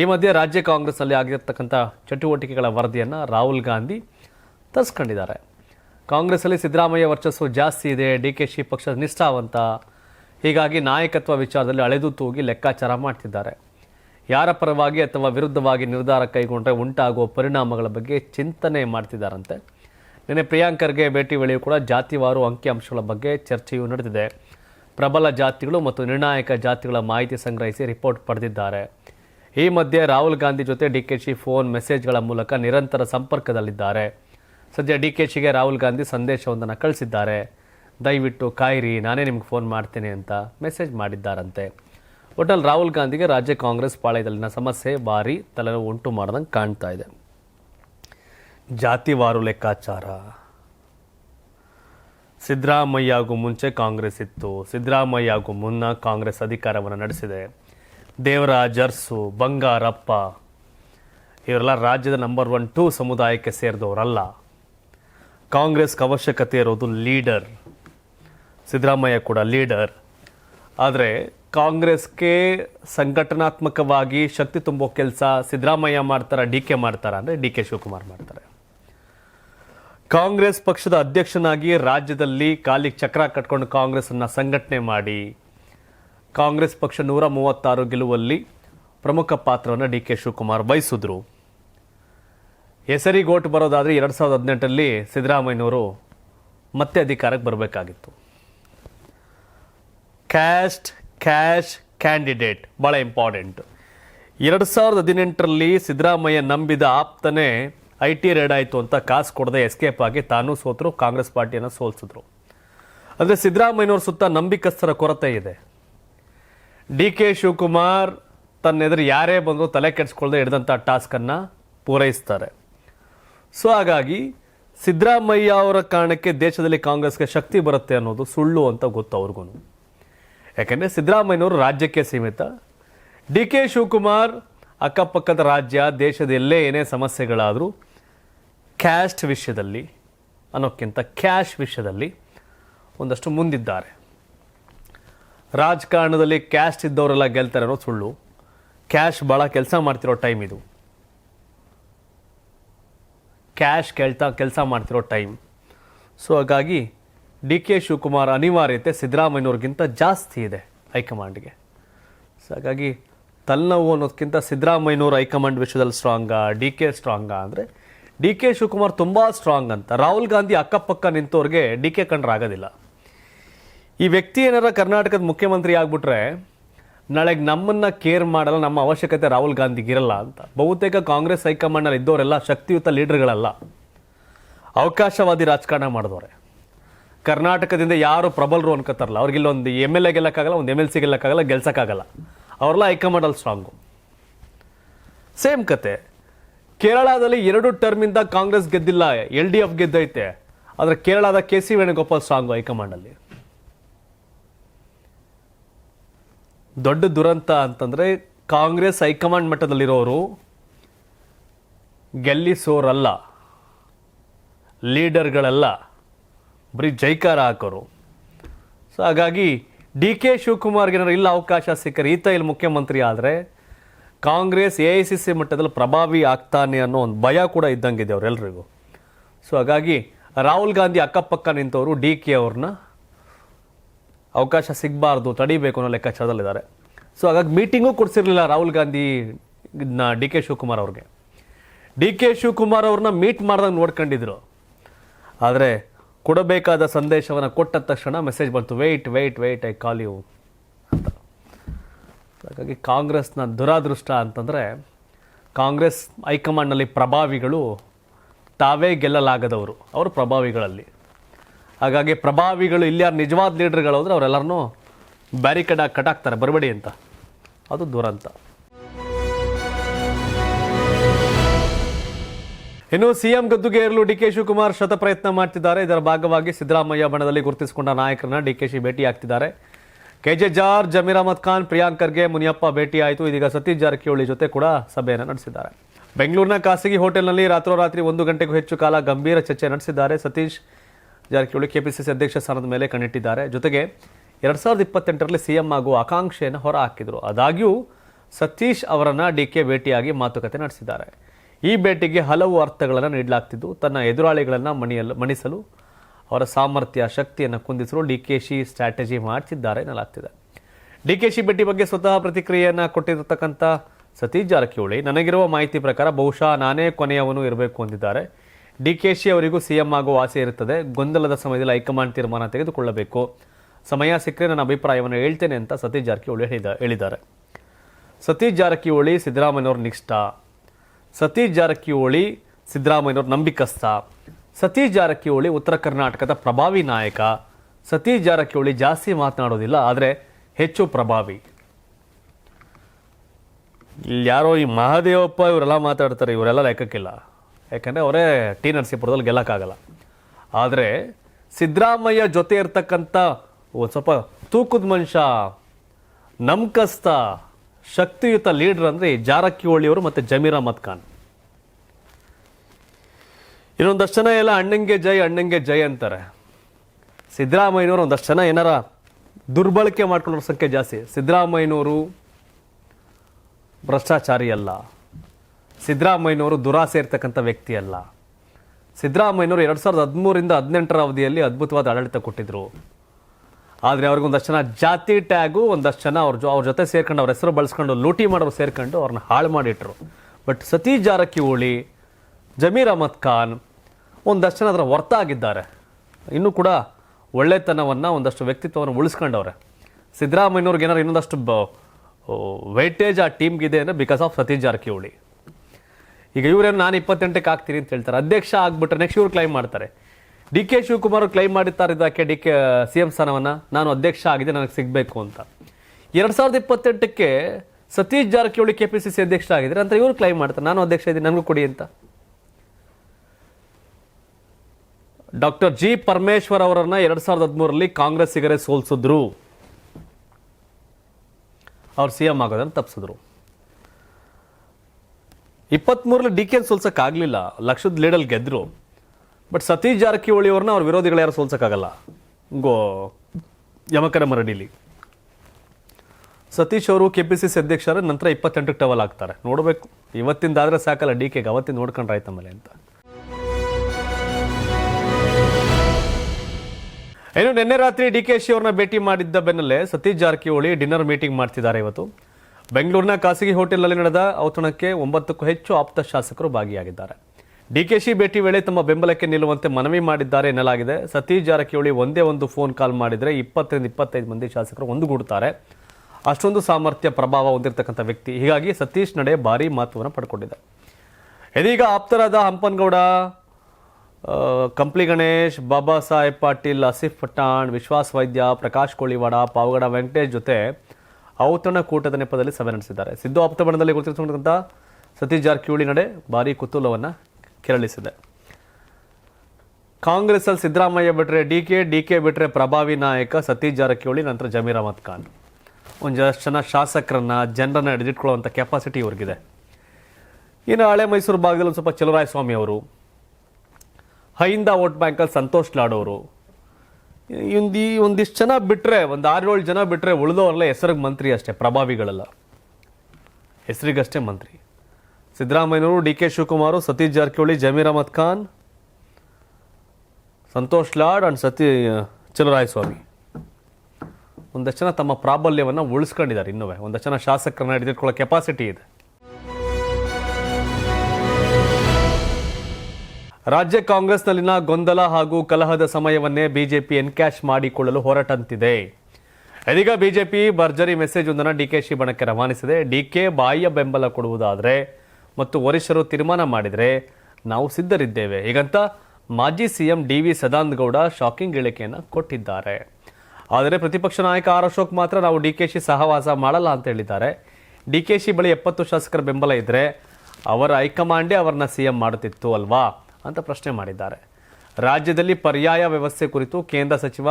ಈ ಮಧ್ಯೆ ರಾಜ್ಯ ಕಾಂಗ್ರೆಸ್ನಲ್ಲಿ ಆಗಿರತಕ್ಕಂಥ ಚಟುವಟಿಕೆಗಳ ವರದಿಯನ್ನು ರಾಹುಲ್ ಗಾಂಧಿ ತರಿಸ್ಕೊಂಡಿದ್ದಾರೆ. ಕಾಂಗ್ರೆಸ್ಸಲ್ಲಿ ಸಿದ್ದರಾಮಯ್ಯ ವರ್ಚಸ್ಸು ಜಾಸ್ತಿ ಇದೆ, ಡಿ ಕೆ ಶಿ ಪಕ್ಷದ ನಿಷ್ಠಾವಂತ. ಹೀಗಾಗಿ ನಾಯಕತ್ವ ವಿಚಾರದಲ್ಲಿ ಅಳೆದು ತೂಗಿ ಲೆಕ್ಕಾಚಾರ ಮಾಡ್ತಿದ್ದಾರೆ. ಯಾರ ಪರವಾಗಿ ಅಥವಾ ವಿರುದ್ಧವಾಗಿ ನಿರ್ಧಾರ ಕೈಗೊಂಡ್ರೆ ಉಂಟಾಗುವ ಪರಿಣಾಮಗಳ ಬಗ್ಗೆ ಚಿಂತನೆ ಮಾಡ್ತಿದ್ದಾರಂತೆ. ನಿನ್ನೆ ಪ್ರಿಯಾಂಕರ್ಗೆ ಭೇಟಿ ವೇಳೆಯೂ ಕೂಡ ಜಾತಿವಾರು ಅಂಕಿಅಂಶಗಳ ಬಗ್ಗೆ ಚರ್ಚೆಯೂ ನಡೆದಿದೆ. ಪ್ರಬಲ ಜಾತಿಗಳು ಮತ್ತು ನಿರ್ಣಾಯಕ ಜಾತಿಗಳ ಮಾಹಿತಿ ಸಂಗ್ರಹಿಸಿ ರಿಪೋರ್ಟ್ ಪಡೆದಿದ್ದಾರೆ. ಈ ಮಧ್ಯೆ ರಾಹುಲ್ ಗಾಂಧಿ ಜೊತೆ ಡಿ ಕೆ ಶಿ ಫೋನ್ ಮೆಸೇಜ್ಗಳ ಮೂಲಕ ನಿರಂತರ ಸಂಪರ್ಕದಲ್ಲಿದ್ದಾರೆ. ಸದ್ಯ ಡಿ ಕೆ ಶಿಗೆ ರಾಹುಲ್ ಗಾಂಧಿ ಸಂದೇಶವೊಂದನ್ನು ಕಳಿಸಿದ್ದಾರೆ. ದಯವಿಟ್ಟು ಕಾಯಿರಿ, ನಾನೇ ನಿಮ್ಗೆ ಫೋನ್ ಮಾಡ್ತೇನೆ ಅಂತ ಮೆಸೇಜ್ ಮಾಡಿದ್ದಾರಂತೆ. ಒಟ್ಟಲ್ಲಿ ರಾಹುಲ್ ಗಾಂಧಿಗೆ ರಾಜ್ಯ ಕಾಂಗ್ರೆಸ್ ಪಾಳ್ಯದಲ್ಲಿನ ಸಮಸ್ಯೆ ಭಾರಿ, ತಲೆನೋವು ಉಂಟು ಮಾಡ್ದಂಗೆ ಕಾಣ್ತಾ ಇದೆ. ಜಾತಿವಾರು ಲೆಕ್ಕಾಚಾರ. ಸಿದ್ದರಾಮಯ್ಯ ಆಗೋ ಮುಂಚೆ ಕಾಂಗ್ರೆಸ್ ಇತ್ತು. ಸಿದ್ದರಾಮಯ್ಯ ಆಗೋ ಮುನ್ನ ಕಾಂಗ್ರೆಸ್ ಅಧಿಕಾರವನ್ನು ನಡೆಸಿದೆ. ದೇವರಾಜ್, ಅರ್ಸು, ಬಂಗಾರಪ್ಪ, ಇವರೆಲ್ಲ ರಾಜ್ಯದ ನಂಬರ್ ಒನ್ ಟೂ ಸಮುದಾಯಕ್ಕೆ ಸೇರಿದವರಲ್ಲ. ಕಾಂಗ್ರೆಸ್ಗೆ ಅವಶ್ಯಕತೆ ಇರೋದು ಲೀಡರ್. ಸಿದ್ದರಾಮಯ್ಯ ಕೂಡ ಲೀಡರ್. ಆದರೆ ಕಾಂಗ್ರೆಸ್ಗೆ ಸಂಘಟನಾತ್ಮಕವಾಗಿ ಶಕ್ತಿ ತುಂಬೋ ಕೆಲಸ ಸಿದ್ದರಾಮಯ್ಯ ಮಾಡ್ತಾರೆ, ಡಿ ಕೆ ಮಾಡ್ತಾರ ಅಂದರೆ ಡಿ ಕೆ ಶಿವಕುಮಾರ್ ಮಾಡ್ತಾರೆ. ಕಾಂಗ್ರೆಸ್ ಪಕ್ಷದ ಅಧ್ಯಕ್ಷನಾಗಿ ರಾಜ್ಯದಲ್ಲಿ ಕಾಲಿಗೆ ಚಕ್ರ ಕಟ್ಕೊಂಡು ಕಾಂಗ್ರೆಸ್ಸನ್ನು ಸಂಘಟನೆ ಮಾಡಿ, ಕಾಂಗ್ರೆಸ್ ಪಕ್ಷ ನೂರ ಮೂವತ್ತಾರು ಗೆಲುವಲ್ಲಿ ಪ್ರಮುಖ ಪಾತ್ರವನ್ನು ಡಿ ಕೆ ಶಿವಕುಮಾರ್ ವಹಿಸಿದ್ರು. ಹೆಸರಿಗೆ ಓಟ್ ಬರೋದಾದರೆ ಎರಡು ಸಾವಿರದ ಹದಿನೆಂಟರಲ್ಲಿ ಸಿದ್ದರಾಮಯ್ಯನವರು ಮತ್ತೆ ಅಧಿಕಾರಕ್ಕೆ ಬರಬೇಕಾಗಿತ್ತು. ಕ್ಯಾಸ್ಟ್ ಕ್ಯಾಶ್ ಕ್ಯಾಂಡಿಡೇಟ್ ಭಾಳ ಇಂಪಾರ್ಟೆಂಟ್ ಎರಡು ಸಾವಿರದ ಹದಿನೆಂಟರಲ್ಲಿ ಸಿದ್ದರಾಮಯ್ಯ ನಂಬಿದ ಆಪ್ತನೇ ಐ ಟಿ ರೇಡ್ ಆಯಿತು ಅಂತ ಕಾಸು ಕೊಡದೆ ಎಸ್ಕೇಪ್ ಆಗಿ ತಾನೂ ಸೋತರು, ಕಾಂಗ್ರೆಸ್ ಪಾರ್ಟಿಯನ್ನು ಸೋಲಿಸಿದ್ರು. ಅಂದರೆ ಸಿದ್ದರಾಮಯ್ಯನವ್ರ ಸುತ್ತ ನಂಬಿಕಸ್ಥರ ಕೊರತೆ ಇದೆ. ಡಿ ಕೆ ಶಿವಕುಮಾರ್ ತನ್ನ ಎದುರು ಯಾರೇ ಬಂದರೂ ತಲೆ ಕೆಡಿಸ್ಕೊಳ್ಳದೆ ಹಿಡಿದಂಥ ಟಾಸ್ಕನ್ನು ಪೂರೈಸ್ತಾರೆ. ಸೊ ಹಾಗಾಗಿ ಸಿದ್ದರಾಮಯ್ಯ ಅವರ ಕಾರಣಕ್ಕೆ ದೇಶದಲ್ಲಿ ಕಾಂಗ್ರೆಸ್ಗೆ ಶಕ್ತಿ ಬರುತ್ತೆ ಅನ್ನೋದು ಸುಳ್ಳು ಅಂತ ಗೊತ್ತು ಅವ್ರಿಗೂ ಯಾಕೆಂದರೆ ಸಿದ್ದರಾಮಯ್ಯನವರು ರಾಜ್ಯಕ್ಕೆ ಸೀಮಿತ. ಡಿ ಕೆ ಶಿವಕುಮಾರ್ ಅಕ್ಕಪಕ್ಕದ ರಾಜ್ಯ, ದೇಶದ ಎಲ್ಲೇ ಏನೇ ಸಮಸ್ಯೆಗಳಾದರೂ ಕ್ಯಾಸ್ಟ್ ವಿಷಯದಲ್ಲಿ, ಅನ್ನೋಕ್ಕಿಂತ ಕ್ಯಾಶ್ ವಿಷಯದಲ್ಲಿ ಒಂದಷ್ಟು ಮುಂದಿದ್ದಾರೆ. ರಾಜಕಾರಣದಲ್ಲಿ ಕ್ಯಾಸ್ಟ್ ಇದ್ದವರೆಲ್ಲ ಗೆಲ್ತಾರೆ ಅನ್ನೋದು ಸುಳ್ಳು. ಕ್ಯಾಶ್ ಭಾಳ ಕೆಲಸ ಮಾಡ್ತಿರೋ ಟೈಮ್ ಇದು. ಕ್ಯಾಶ್ ಕೇಳ್ತಾ ಕೆಲಸ ಮಾಡ್ತಿರೋ ಟೈಮ್. ಸೊ ಹಾಗಾಗಿ ಡಿ ಕೆ ಶಿವಕುಮಾರ್ ಅನಿವಾರ್ಯತೆ ಸಿದ್ದರಾಮಯ್ಯನವ್ರಿಗಿಂತ ಜಾಸ್ತಿ ಇದೆ ಹೈಕಮಾಂಡ್ಗೆ. ಸೊ ಹಾಗಾಗಿ ತಲೆನೋವು ಅನ್ನೋದಕ್ಕಿಂತ ಸಿದ್ದರಾಮಯ್ಯನವ್ರು ಹೈಕಮಾಂಡ್ ವಿಷಯದಲ್ಲಿ ಸ್ಟ್ರಾಂಗಾ ಡಿ ಕೆ ಸ್ಟ್ರಾಂಗಾ ಅಂದರೆ ಡಿ ಕೆ ಶಿವಕುಮಾರ್ ತುಂಬ ಸ್ಟ್ರಾಂಗ್ ಅಂತ. ರಾಹುಲ್ ಗಾಂಧಿ ಅಕ್ಕಪಕ್ಕ ನಿಂತವ್ರಿಗೆ ಡಿ ಕೆ ಕಂಡ್ರಾಗೋದಿಲ್ಲ ಈ ವ್ಯಕ್ತಿ ಏನಾರ ಕರ್ನಾಟಕದ ಮುಖ್ಯಮಂತ್ರಿ ಆಗ್ಬಿಟ್ರೆ ನಾಳೆಗೆ ನಮ್ಮನ್ನ ಕೇರ್ ಮಾಡಲ್ಲ ನಮ್ಮ ಅವಶ್ಯಕತೆ ರಾಹುಲ್ ಗಾಂಧಿಗೆ ಇರಲ್ಲ ಅಂತ. ಬಹುತೇಕ ಕಾಂಗ್ರೆಸ್ ಹೈಕಮಾಂಡ್ನಲ್ಲಿ ಇದ್ದವರೆಲ್ಲ ಶಕ್ತಿಯುತ ಲೀಡರ್ಗಳಲ್ಲ. ಅವಕಾಶವಾದಿ ರಾಜಕಾರಣ ಮಾಡಿದವ್ರೆ. ಕರ್ನಾಟಕದಿಂದ ಯಾರು ಪ್ರಬಲರು ಅನ್ಕೋತಾರಲ್ಲ ಅವ್ರಿಗೆ ಇಲ್ಲೊಂದು ಎಂ ಎಲ್ ಎ ಗೆಲ್ಲಕ್ಕಾಗಲ್ಲ, ಒಂದು ಎಂ ಎಲ್ ಸಿ ಗೆಲ್ಲಕ್ಕಾಗಲ್ಲ, ಗೆಲ್ಸಕ್ಕಾಗಲ್ಲ. ಅವರೆಲ್ಲ ಹೈಕಮಾಂಡಲ್ಲಿ ಸ್ಟ್ರಾಂಗು. ಸೇಮ್ ಕತೆ. ಕೇರಳದಲ್ಲಿ ಎರಡು ಟರ್ಮಿಂದ ಕಾಂಗ್ರೆಸ್ ಗೆದ್ದಿಲ್ಲ, ಎಲ್ ಡಿ ಎಫ್ ಗೆದ್ದೈತೆ. ಆದರೆ ಕೇರಳದ ಕೆ ಸಿ ವೇಣುಗೋಪಾಲ್ ಸ್ಟ್ರಾಂಗು ಹೈಕಮಾಂಡಲ್ಲಿ ದೊಡ್ಡ ದುರಂತ ಅಂತಂದರೆ ಕಾಂಗ್ರೆಸ್ ಹೈಕಮಾಂಡ್ ಮಟ್ಟದಲ್ಲಿರೋರು ಗೆಲ್ಲಿಸೋರಲ್ಲ, ಲೀಡರ್ಗಳಲ್ಲ, ಬರೀ ಜೈಕಾರ ಹಾಕೋರು. ಸೊ ಹಾಗಾಗಿ ಡಿ ಕೆ ಶಿವಕುಮಾರ್ಗೆ ಏನಾದ್ರು ಇಲ್ಲ ಅವಕಾಶ ಸಿಕ್ಕರೆ, ಈತ ಇಲ್ಲಿ ಮುಖ್ಯಮಂತ್ರಿ ಆದರೆ Congress A I C C ಮಟ್ಟದಲ್ಲಿ ಪ್ರಭಾವಿ ಆಗ್ತಾನೆ ಅನ್ನೋ ಒಂದು ಭಯ ಕೂಡ ಇದ್ದಂಗಿದೆ ಅವರೆಲ್ಲರಿಗೂ ಸೊ ಹಾಗಾಗಿ ರಾಹುಲ್ ಗಾಂಧಿ ಅಕ್ಕಪಕ್ಕ ನಿಂತವರು ಡಿ ಕೆ ಅವ್ರನ್ನ ಅವಕಾಶ ಸಿಗಬಾರ್ದು, ತಡಿಬೇಕು ಅನ್ನೋ ಲೆಕ್ಕಾಚಾರದಲ್ಲಿದ್ದಾರೆ. ಸೊ ಹಾಗಾಗಿ ಮೀಟಿಂಗೂ ಕೊಡಿಸಿರಲಿಲ್ಲ ರಾಹುಲ್ ಗಾಂಧಿ ಡಿ ಕೆ ಶಿವಕುಮಾರ್ ಅವ್ರಿಗೆ. ಡಿ ಕೆ ಶಿವಕುಮಾರ್ ಅವ್ರನ್ನ ಮೀಟ್ ಮಾಡ್ದಂಗೆ ನೋಡ್ಕೊಂಡಿದ್ರು. ಆದರೆ ಕೊಡಬೇಕಾದ ಸಂದೇಶವನ್ನು ಕೊಟ್ಟ ತಕ್ಷಣ ಮೆಸೇಜ್ ಬಂತು wait wait wait I call you ಅಂತ. ಹಾಗಾಗಿ ಕಾಂಗ್ರೆಸ್ನ ದುರಾದೃಷ್ಟ ಅಂತಂದರೆ ಕಾಂಗ್ರೆಸ್ ಹೈಕಮಾಂಡ್ನಲ್ಲಿ ಪ್ರಭಾವಿಗಳು ತಾವೇ ಗೆಲ್ಲಲಾಗದವರು, ಅವರು ಪ್ರಭಾವಿಗಳಲ್ಲಿ. ಹಾಗಾಗಿ ಪ್ರಭಾವಿಗಳು ಇಲ್ಲಿ ಯಾರು ನಿಜವಾದ ಲೀಡರ್ಗಳು ಹೋದ್ರೆ ಅವರೆಲ್ಲರನ್ನೂ ಬ್ಯಾರಿಕೇಡ್ ಆಗಿ ಕಟಾಕ್ತಾರೆ ಬರಬೇಡಿ ಅಂತ. ಅದು ದುರಂತ. ಇನ್ನು ಸಿಎಂ ಗದ್ದುಗೆ ಏರಲು ಡಿ ಕೆ ಶಿವಕುಮಾರ್ ಶತ ಪ್ರಯತ್ನ ಮಾಡ್ತಿದ್ದಾರೆ. ಇದರ ಭಾಗವಾಗಿ ಸಿದ್ದರಾಮಯ್ಯ ಬಣದಲ್ಲಿ ಗುರುತಿಸಿಕೊಂಡ ನಾಯಕರನ್ನ ಡಿಕೆಶಿ ಭೇಟಿ ಆಗ್ತಿದ್ದಾರೆ ಕೆಜೆ ಜಾರ್ಜ್ ಜಮೀರ್ ಅಹಮದ್ ಖಾನ್, ಪ್ರಿಯಾಂಕ್ ಖರ್ಗೆ, ಮುನಿಯಪ್ಪ ಭೇಟಿ ಆಯಿತು ಇದೀಗ ಸತೀಶ್ ಜಾರಕಿಹೊಳಿ ಜೊತೆ ಕೂಡ ಸಭೆಯನ್ನು ನಡೆಸಿದ್ದಾರೆ. ಬೆಂಗಳೂರಿನ ಖಾಸಗಿ ಹೋಟೆಲ್ನಲ್ಲಿ ರಾತ್ರೋರಾತ್ರಿ ಒಂದು ಗಂಟೆಗೂ ಹೆಚ್ಚು ಕಾಲ ಗಂಭೀರ ಚರ್ಚೆ ನಡೆಸಿದ್ದಾರೆ ಸತೀಶ್. ಜಾರಕಿಹೊಳಿ ಕೆಪಿಸಿಸಿ ಅಧ್ಯಕ್ಷ ಸ್ಥಾನದ ಮೇಲೆ ಕಣ್ಣಿಟ್ಟಿದ್ದಾರೆ. ಜೊತೆಗೆ ಎರಡ್ ಸಾವಿರದ ಇಪ್ಪತ್ತೆಂಟರಲ್ಲಿ ಸಿಎಂ ಆಗುವ ಆಕಾಂಕ್ಷೆಯನ್ನು ಹೊರ ಹಾಕಿದರು ಆದಾಗ್ಯೂ ಸತೀಶ್ ಅವರನ್ನ ಡಿಕೆ ಭೇಟಿಯಾಗಿ ಮಾತುಕತೆ ನಡೆಸಿದ್ದಾರೆ. ಈ ಭೇಟಿಗೆ ಹಲವು ಅರ್ಥಗಳನ್ನು ನೀಡಲಾಗ್ತಿದ್ದು, ತನ್ನ ಎದುರಾಳಿಗಳನ್ನು ಮಣಿಯಲು, ಮಣಿಸಲು, ಅವರ ಸಾಮರ್ಥ್ಯ, ಶಕ್ತಿಯನ್ನು ಕುಂದಿಸಲು ಡಿ ಕೆ ಶಿ ಸ್ಟ್ರಾಟಜಿ ಮಾಡ್ತಿದ್ದಾರೆ ಎನ್ನಲಾಗ್ತಿದೆ. ಡಿಕೆಶಿ ಭೇಟಿ ಬಗ್ಗೆ ಸ್ವತಃ ಪ್ರತಿಕ್ರಿಯೆಯನ್ನು ಕೊಟ್ಟಿರತಕ್ಕಂಥ ಸತೀಶ್ ಜಾರಕಿಹೊಳಿ, ನನಗಿರುವ ಮಾಹಿತಿ ಪ್ರಕಾರ ಬಹುಶಃ ನಾನೇ ಕೊನೆಯವನು ಇರಬೇಕು ಅಂದಿದ್ದಾರೆ. ಡಿಕೆಶಿ ಅವರಿಗೂ ಸಿಎಂ ಆಗುವ ಆಸೆ ಇರುತ್ತದೆ. ಗೊಂದಲದ ಸಮಯದಲ್ಲಿ ಹೈಕಮಾಂಡ್ ತೀರ್ಮಾನ ತೆಗೆದುಕೊಳ್ಳಬೇಕು. ಸಮಯ ಸಿಕ್ಕರೆ ನನ್ನ ಅಭಿಪ್ರಾಯವನ್ನು ಹೇಳ್ತೇನೆ ಅಂತ ಸತೀಶ್ ಜಾರಕಿಹೊಳಿ ಹೇಳಿದ, ಹೇಳಿದ್ದಾರೆ. ಸತೀಶ್ ಜಾರಕಿಹೊಳಿ ಸಿದ್ದರಾಮಯ್ಯವ್ರ ನಿಷ್ಠ. ಸತೀಶ್ ಜಾರಕಿಹೊಳಿ ಸಿದ್ದರಾಮಯ್ಯವ್ರ ನಂಬಿಕಸ್ಥ. ಸತೀಶ್ ಜಾರಕಿಹೊಳಿ ಉತ್ತರ ಕರ್ನಾಟಕದ ಪ್ರಭಾವಿ ನಾಯಕ. ಸತೀಶ್ ಜಾರಕಿಹೊಳಿ ಜಾಸ್ತಿ ಮಾತನಾಡೋದಿಲ್ಲ, ಆದರೆ ಹೆಚ್ಚು ಪ್ರಭಾವಿ. ಇಲ್ಲಿ ಯಾರೋ ಈ ಮಹಾದೇವಪ್ಪ ಇವರೆಲ್ಲ ಮಾತಾಡ್ತಾರೆ, ಇವರೆಲ್ಲ ಲೆಕ್ಕಕ್ಕಿಲ್ಲ. ಯಾಕಂದರೆ ಅವರೇ ಟಿ ನರಸೀಪುರದಲ್ಲಿ ಗೆಲ್ಲಕ್ಕಾಗಲ್ಲ. ಆದರೆ ಸಿದ್ದರಾಮಯ್ಯ ಜೊತೆ ಇರ್ತಕ್ಕಂಥ ಒಂದು ಸ್ವಲ್ಪ ತೂಕದ ಮನುಷ್ಯ, ನಮ್ಕಸ್ತ, ಶಕ್ತಿಯುತ ಲೀಡರ್ ಅಂದರೆ ಜಾರಕಿಹೊಳಿಯವರು ಮತ್ತು ಜಮೀರ್ ಅಹಮದ್ ಖಾನ್. ಇನ್ನೊಂದಷ್ಟು ಜನ ಎಲ್ಲ ಅಣ್ಣಂಗೆ ಜೈ ಅಣ್ಣಂಗೆ ಜೈ ಅಂತಾರೆ. ಸಿದ್ದರಾಮಯ್ಯನವರು ಒಂದಷ್ಟು ಜನ ಏನಾರ ದುರ್ಬಳಕೆ ಮಾಡ್ಕೊಂಡ್ರ ಸಂಖ್ಯೆ ಜಾಸ್ತಿ. ಸಿದ್ದರಾಮಯ್ಯನವರು ಭ್ರಷ್ಟಾಚಾರಿ ಅಲ್ಲ. ಸಿದ್ದರಾಮಯ್ಯನವರು ದುರಾಸೆ ಇರ್ತಕ್ಕಂಥ ವ್ಯಕ್ತಿ ಅಲ್ಲ ಸಿದ್ದರಾಮಯ್ಯನವರು ಎರಡು ಸಾವಿರದ ಹದಿಮೂರಿಂದ ಹದಿನೆಂಟರ ಅವಧಿಯಲ್ಲಿ ಅದ್ಭುತವಾದ ಆಡಳಿತ ಕೊಟ್ಟಿದ್ದರು ಆದರೆ ಅವ್ರಿಗೆ ಒಂದಷ್ಟು ಜನ ಜಾತಿ ಟ್ಯಾಗು ಒಂದಷ್ಟು ಜನ ಅವ್ರ ಜೊ, ಅವ್ರ ಜೊತೆ ಸೇರ್ಕೊಂಡು ಅವ್ರ ಹೆಸರು ಬಳಸ್ಕೊಂಡು ಲೂಟಿ ಮಾಡೋರು ಸೇರ್ಕೊಂಡು ಅವ್ರನ್ನ ಹಾಳು ಮಾಡಿಟ್ರು. ಬಟ್ ಸತೀಶ್ ಜಾರಕಿಹೊಳಿ, ಜಮೀರ್ ಅಹಮದ್ ಖಾನ್ ಒಂದಷ್ಟು ಜನ ಅದರ ಹೊರ್ತಾಗಿದ್ದಾರೆ. ಇನ್ನೂ ಕೂಡ ಒಳ್ಳೆತನವನ್ನು ಒಂದಷ್ಟು ವ್ಯಕ್ತಿತ್ವವನ್ನು ಉಳಿಸ್ಕೊಂಡವ್ರೆ. ಸಿದ್ದರಾಮಯ್ಯನವ್ರಿಗೆ ಏನಾದ್ರು ಇನ್ನೊಂದಷ್ಟು ವೆಯ್ಟೇಜ್ ಆ ಟೀಮ್ಗಿದೆ ಅಂದರೆ ಬಿಕಾಸ್ ಆಫ್ ಸತೀಶ್ ಜಾರಕಿಹೊಳಿ. ಈಗ ಇವರೇನು ನಾನು ಇಪ್ಪತ್ತೆಂಟಕ್ಕೆ ಆಗ್ತೀನಿ ಅಂತ ಹೇಳ್ತಾರೆ. ಅಧ್ಯಕ್ಷ ಆಗ್ಬಿಟ್ರೆ ನೆಕ್ಸ್ಟ್ ಇವರು ಕ್ಲೈಮ್ ಮಾಡ್ತಾರೆ. ಡಿ ಕೆ ಶಿವಕುಮಾರ್ ಕ್ಲೈಮ್ ಮಾಡಿರ್ತಾರೆ ಇದಕ್ಕೆ ಡಿ ಕೆ ಸಿ ಎಂ ಸ್ಥಾನವನ್ನು. ನಾನು ಅಧ್ಯಕ್ಷ ಆಗಿದೆ ನನಗೆ ಸಿಗಬೇಕು ಅಂತ. ಎರಡು ಸಾವಿರದ ಇಪ್ಪತ್ತೆಂಟಕ್ಕೆ Satish Jarkiholi K P C C ಅಧ್ಯಕ್ಷ ಆಗಿದ್ರೆ ಅಂತ ಇವರು ಕ್ಲೈಮ್ ಮಾಡ್ತಾರೆ. ನಾನು ಅಧ್ಯಕ್ಷ ಇದ್ದೀನಿ, ನನಗೂ ಕೊಡಿ ಅಂತ. ಡಾಕ್ಟರ್ ಜಿ ಪರಮೇಶ್ವರ್ ಅವರನ್ನು ಎರಡು ಸಾವಿರದ ಹದಿಮೂರರಲ್ಲಿ ಕಾಂಗ್ರೆಸ್ಸಿಗರೇ ಸೋಲ್ಸಿದ್ರು. ಅವ್ರು ಸಿ ಎಂ ಆಗೋದನ್ನು ತಪ್ಪಿಸಿದ್ರು ಇಪ್ಪತ್ಮೂರಲ್ಲಿ ಡಿ ಕೆ ಸೋಲ್ಸೋಕ್ಕಾಗಲಿಲ್ಲ. ಲಕ್ಷದ ಲೀಡಲ್ಲಿ ಗೆದ್ದರು ಬಟ್ ಸತೀಶ್ ಜಾರಕಿಹೊಳಿ ಅವ್ರನ್ನ ಅವ್ರ ವಿರೋಧಿಗಳು ಯಾರು ಸೋಲ್ಸೋಕ್ಕಾಗಲ್ಲ. ಗೋ, ಯಮಕರ ಮರಡಿಲಿ. ಸತೀಶ್ ಅವರು ಕೆ ಪಿ ಸಿ ಸಿ ಅಧ್ಯಕ್ಷರ ನಂತರ ಇಪ್ಪತ್ತೆಂಟಕ್ಕೆ ಟವಲ್ ಆಗ್ತಾರೆ ನೋಡಬೇಕು. ಇವತ್ತಿಂದಾದರೆ ಸಾಕಲ್ಲ ಡಿ ಕೆಗೆ ಅವತ್ತಿಂದ ನೋಡ್ಕೊಂಡ್ರೆ ಆಯ್ತು ಅಂತ. ಇನ್ನು ನಿನ್ನೆ ರಾತ್ರಿ ಡಿ ಕೆ ಶಿ ಅವ್ರನ್ನ ಭೇಟಿ ಮಾಡಿದ್ದ ಬೆನ್ನಲ್ಲೇ ಸತೀಶ್ ಜಾರಕಿಹೊಳಿ ಡಿನ್ನರ್ ಮೀಟಿಂಗ್ ಮಾಡ್ತಿದ್ದಾರೆ ಇವತ್ತು. ಬೆಂಗಳೂರಿನ ಖಾಸಗಿ ಹೋಟೆಲ್ನಲ್ಲಿ ನಡೆದ ಔತಣಕ್ಕೆ ಒಂಬತ್ತಕ್ಕೂ ಹೆಚ್ಚು ಆಪ್ತ ಶಾಸಕರು ಭಾಗಿಯಾಗಿದ್ದಾರೆ. ಡಿಕೆಶಿ ಭೇಟಿ ವೇಳೆ ತಮ್ಮ ಬೆಂಬಲಕ್ಕೆ ನಿಲ್ಲುವಂತೆ ಮನವಿ ಮಾಡಿದ್ದಾರೆ ಎನ್ನಲಾಗಿದೆ. ಸತೀಶ್ ಜಾರಕಿಹೊಳಿ ಒಂದೇ ಒಂದು ಫೋನ್ ಕಾಲ್ ಮಾಡಿದರೆ ಇಪ್ಪತ್ತರಿಂದ ಇಪ್ಪತ್ತೈದು ಮಂದಿ ಶಾಸಕರು ಒಂದುಗೂಡುತ್ತಾರೆ. ಅಷ್ಟೊಂದು ಸಾಮರ್ಥ್ಯ ಪ್ರಭಾವ ಹೊಂದಿರತಕ್ಕಂಥ ವ್ಯಕ್ತಿ. ಹೀಗಾಗಿ ಸತೀಶ್ ನಡೆ ಭಾರೀ ಮಹತ್ವವನ್ನು ಪಡ್ಕೊಂಡಿದೆ. ಇದೀಗ ಆಪ್ತರಾದ ಹಂಪನಗೌಡ ಕಂಪ್ಲಿ ಗಣೇಶ್, ಬಾಬಾ ಸಾಹೇಬ್ ಪಾಟೀಲ್ ಆಸಿಫ್ ಪಠಾಣ್, ವಿಶ್ವಾಸ್ ವೈದ್ಯ, ಪ್ರಕಾಶ್ ಕೋಳಿವಾಡ, ಪಾವಗಡ ವೆಂಕಟೇಶ್ ಜೊತೆ ಔತಣ ಕೂಟದ ನೆಪದಲ್ಲಿ ಸಭೆ ನಡೆಸಿದ್ದಾರೆ. ಸಿದ್ದು ಆಪ್ತ ಬಣದಲ್ಲಿ ಗುರುತಿಸಿಕೊಂಡಂಥ ಸತೀಶ್ ಜಾರಕಿಹೊಳಿ ನಡೆ ಭಾರೀ ಕುತೂಹಲವನ್ನು ಕೆರಳಿಸಿದೆ. ಕಾಂಗ್ರೆಸ್ ಅಲ್ಲಿ ಸಿದ್ದರಾಮಯ್ಯ ಬಿಟ್ರೆ ಡಿ ಕೆ ಡಿ ಕೆ ಬಿಟ್ರೆ ಪ್ರಭಾವಿ ನಾಯಕ ಸತೀಶ್ ಜಾರಕಿಹೊಳಿ, ನಂತರ ಜಮೀರ್ ಅಹಮದ್ ಖಾನ್. ಒಂದಷ್ಟು ಜನ ಶಾಸಕರನ್ನ ಜನರನ್ನ ಹಿಡಿದಿಟ್ಕೊಳ್ಳುವಂಥ ಕೆಪಾಸಿಟಿ ಇವ್ರಿಗಿದೆ. ಇನ್ನು ಹಳೆ ಮೈಸೂರು ಭಾಗದಲ್ಲಿ ಒಂದು ಸ್ವಲ್ಪ ಚಲುವರಾಯ ಸ್ವಾಮಿ ಅವರು, ಹೈಂದ ವೋಟ್ ಬ್ಯಾಂಕಲ್ಲಿ ಸಂತೋಷ್ ಲಾಡ್ ಒಂದು ಈ ಒಂದಿಷ್ಟು ಜನ ಬಿಟ್ಟರೆ ಒಂದು ಆರು ಏಳು ಜನ ಬಿಟ್ಟರೆ ಉಳಿದವರೆಲ್ಲ ಹೆಸರಿಗೆ ಮಂತ್ರಿ ಅಷ್ಟೇ, ಪ್ರಭಾವಿಗಳೆಲ್ಲ. ಹೆಸರಿಗಷ್ಟೇ ಮಂತ್ರಿ. ಸಿದ್ದರಾಮಯ್ಯನವರು, D K Shivakumar, Satish Jarkiholi, Zameer Ahmed Khan, Santosh Lad and ಸತಿ, ಚಲರಾಯಸ್ವಾಮಿ. ಒಂದಷ್ಟು ಜನ ತಮ್ಮ ಪ್ರಾಬಲ್ಯವನ್ನು ಉಳಿಸ್ಕೊಂಡಿದ್ದಾರೆ ಇನ್ನೂ ಒಂದಷ್ಟು ಜನ ಶಾಸಕರನ್ನ ಹಿಡಿದಿಟ್ಕೊಳ್ಳೋ ಕೆಪಾಸಿಟಿ ಇದೆ. ರಾಜ್ಯ ಕಾಂಗ್ರೆಸ್ನಲ್ಲಿನ ಗೊಂದಲ ಹಾಗೂ ಕಲಹದ ಸಮಯವನ್ನೇ ಬಿಜೆಪಿ ಎನ್ಕ್ಯಾಶ್ ಮಾಡಿಕೊಳ್ಳಲು ಹೊರಟಂತಿದೆ. ಇದೀಗ ಬಿಜೆಪಿ ಭರ್ಜರಿ ಮೆಸೇಜ್ ಒಂದನ್ನು ಡಿಕೆಶಿ ಬಣಕ್ಕೆ ರವಾನಿಸಿದೆ. ಡಿ ಕೆ ಬಾಯಿಯ ಬೆಂಬಲ ಕೊಡುವುದಾದರೆ ಮತ್ತು ವರಿಷ್ಠರು ತೀರ್ಮಾನ ಮಾಡಿದರೆ ನಾವು ಸಿದ್ಧರಿದ್ದೇವೆ. ಹೀಗಂತ ಮಾಜಿ CM D V Sadananda Gowda shocking ಹೇಳಿಕೆಯನ್ನು ಕೊಟ್ಟಿದ್ದಾರೆ. ಆದರೆ ಪ್ರತಿಪಕ್ಷ ನಾಯಕ ಆರ್ ಅಶೋಕ್ ಮಾತ್ರ ನಾವು ಡಿ ಕೆ ಶಿ ಸಹವಾಸ ಮಾಡಲ್ಲ ಅಂತ ಹೇಳಿದ್ದಾರೆ. ಡಿ ಕೆ ಶಿ ಬಳಿ ಎಪ್ಪತ್ತು ಶಾಸಕರ ಬೆಂಬಲ ಇದ್ದರೆ ಅವರ ಹೈಕಮಾಂಡೇ ಅವರನ್ನ ಸಿಎಂ ಮಾಡುತ್ತಿತ್ತು ಅಲ್ವಾ? ಅಂತ ಪ್ರಶ್ನೆ ಮಾಡಿದ್ದಾರೆ. ರಾಜ್ಯದಲ್ಲಿ ಪರ್ಯಾಯ ವ್ಯವಸ್ಥೆ ಕುರಿತು ಕೇಂದ್ರ ಸಚಿವ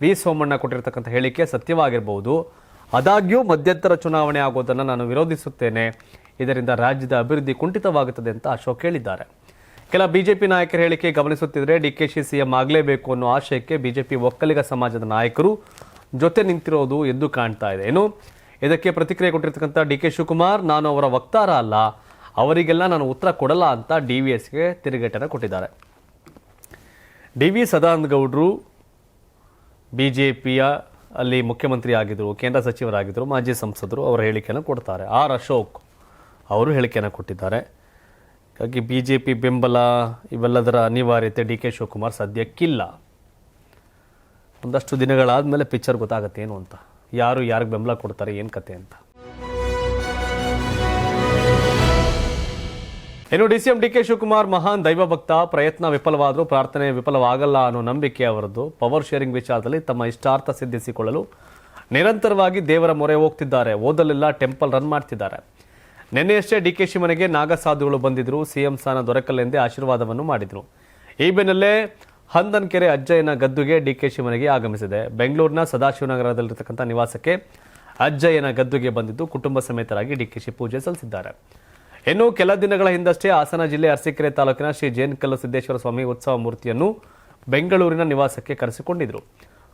ವಿ ಸೋಮಣ್ಣ ಕೊಟ್ಟಿರತಕ್ಕಂಥ ಹೇಳಿಕೆ ಸತ್ಯವಾಗಿರಬಹುದು. ಆದಾಗ್ಯೂ ಮಧ್ಯಂತರ ಚುನಾವಣೆ ಆಗೋದನ್ನು ನಾನು ವಿರೋಧಿಸುತ್ತೇನೆ. ಇದರಿಂದ ರಾಜ್ಯದ ಅಭಿವೃದ್ಧಿ ಕುಂಠಿತವಾಗುತ್ತದೆ ಅಂತ ಅಶೋಕ್ ಹೇಳಿದ್ದಾರೆ. ಕೆಲ ಬಿಜೆಪಿ ನಾಯಕರ ಹೇಳಿಕೆ ಗಮನಿಸುತ್ತಿದ್ದರೆ ಡಿ ಕೆ ಶಿ ಸಿಎಂ ಆಗಲೇಬೇಕು ಅನ್ನೋ ಆಶಯಕ್ಕೆ ಬಿಜೆಪಿ ಒಕ್ಕಲಿಗ ಸಮಾಜದ ನಾಯಕರು ಜೊತೆ ನಿಂತಿರೋದು ಎದ್ದು ಕಾಣ್ತಾ ಇದೆ. ಏನು? ಇದಕ್ಕೆ ಪ್ರತಿಕ್ರಿಯೆ ಕೊಟ್ಟಿರ್ತಕ್ಕಂಥ ಡಿ ಕೆ ಶಿವಕುಮಾರ್, ನಾನು ಅವರ ವಕ್ತಾರ ಅಲ್ಲ. ಅವರಿಗೆಲ್ಲ ನಾನು ಉತ್ತರ ಕೊಡಲ್ಲ ಅಂತ ಡಿ ವಿ ಎಸ್ಗೆ ತಿರುಗೇಟನ್ನು ಕೊಟ್ಟಿದ್ದಾರೆ. ಡಿ ವಿ ಸದಾನಂದ ಗೌಡರು ಬಿ ಜೆ ಪಿಯ ಅಲ್ಲಿ ಮುಖ್ಯಮಂತ್ರಿ ಆಗಿದ್ದರು ಕೇಂದ್ರ ಸಚಿವರಾಗಿದ್ದರು ಮಾಜಿ ಸಂಸದರು ಅವರ ಹೇಳಿಕೆಯನ್ನು ಕೊಡ್ತಾರೆ. ಆರ್ ಅಶೋಕ್ ಅವರು ಹೇಳಿಕೆಯನ್ನು ಕೊಟ್ಟಿದ್ದಾರೆ. ಹಾಗಾಗಿ ಬಿ ಜೆ ಪಿ ಬೆಂಬಲ ಇವೆಲ್ಲದರ ಅನಿವಾರ್ಯತೆ ಡಿ ಕೆ ಶಿವಕುಮಾರ್ ಸದ್ಯಕ್ಕಿಲ್ಲ. ಒಂದಷ್ಟು ದಿನಗಳಾದಮೇಲೆ ಪಿಕ್ಚರ್ ಗೊತ್ತಾಗತ್ತೆ ಏನು ಅಂತ. ಯಾರು ಯಾರಿಗೆ ಬೆಂಬಲ ಕೊಡ್ತಾರೆ, ಏನು ಕತೆ ಅಂತ. ಇನ್ನು ಡಿಸಿಎಂ ಡಿಕೆ ಶಿವಕುಮಾರ್ ಮಹಾನ್ ದೈವ ಭಕ್ತ, ಪ್ರಯತ್ನ ವಿಫಲವಾದರೂ ಪ್ರಾರ್ಥನೆ ವಿಫಲವಾಗಲ್ಲ ಅನ್ನೋ ನಂಬಿಕೆ ಅವರದ್ದು. ಪವರ್ ಶೇರಿಂಗ್ ವಿಚಾರದಲ್ಲಿ ತಮ್ಮ ಇಷ್ಟಾರ್ಥ ಸಿದ್ಧಿಸಿಕೊಳ್ಳಲು ನಿರಂತರವಾಗಿ ದೇವರ ಮೊರೆ ಹೋಗ್ತಿದ್ದಾರೆ. ಓದಲೆಲ್ಲ ಟೆಂಪಲ್ ರನ್ ಮಾಡ್ತಿದ್ದಾರೆ. ನಿನ್ನೆಯಷ್ಟೇ ಡಿ ಕೆ ಶಿ ಮನೆಗೆ ನಾಗಸಾಧುಗಳು ಬಂದಿದ್ರು. ಸಿಎಂ ಸ್ಥಾನ ದೊರಕಲೆಂದೇ ಆಶೀರ್ವಾದವನ್ನು ಮಾಡಿದ್ರು. ಈ ಬೆನ್ನಲ್ಲೇ ಹಂದನ್ಕೆರೆ ಅಜ್ಜಯ್ಯನ ಗದ್ದುಗೆ ಡಿಕೆಶಿ ಮನೆಗೆ ಆಗಮಿಸಿದೆ. ಬೆಂಗಳೂರಿನ ಸದಾಶಿವನಗರದಲ್ಲಿರ್ತಕ್ಕಂಥ ನಿವಾಸಕ್ಕೆ ಅಜ್ಜಯ್ಯನ ಗದ್ದುಗೆ ಬಂದಿದ್ದು ಕುಟುಂಬ ಸಮೇತರಾಗಿ ಡಿಕೆಶಿ ಪೂಜೆ ಸಲ್ಲಿಸಿದ್ದಾರೆ. ಇನ್ನು ಕೆಲ ದಿನಗಳ ಹಿಂದಷ್ಟೇ ಹಾಸನ ಜಿಲ್ಲೆ ಅರಸೀಕೆರೆ ತಾಲೂಕಿನ ಶ್ರೀ ಜೇನ್ಕಲ್ಲು ಸಿದ್ದೇಶ್ವರ ಸ್ವಾಮಿ ಉತ್ಸವ ಮೂರ್ತಿಯನ್ನು ಬೆಂಗಳೂರಿನ ನಿವಾಸಕ್ಕೆ ಕರೆಸಿಕೊಂಡಿದ್ರು.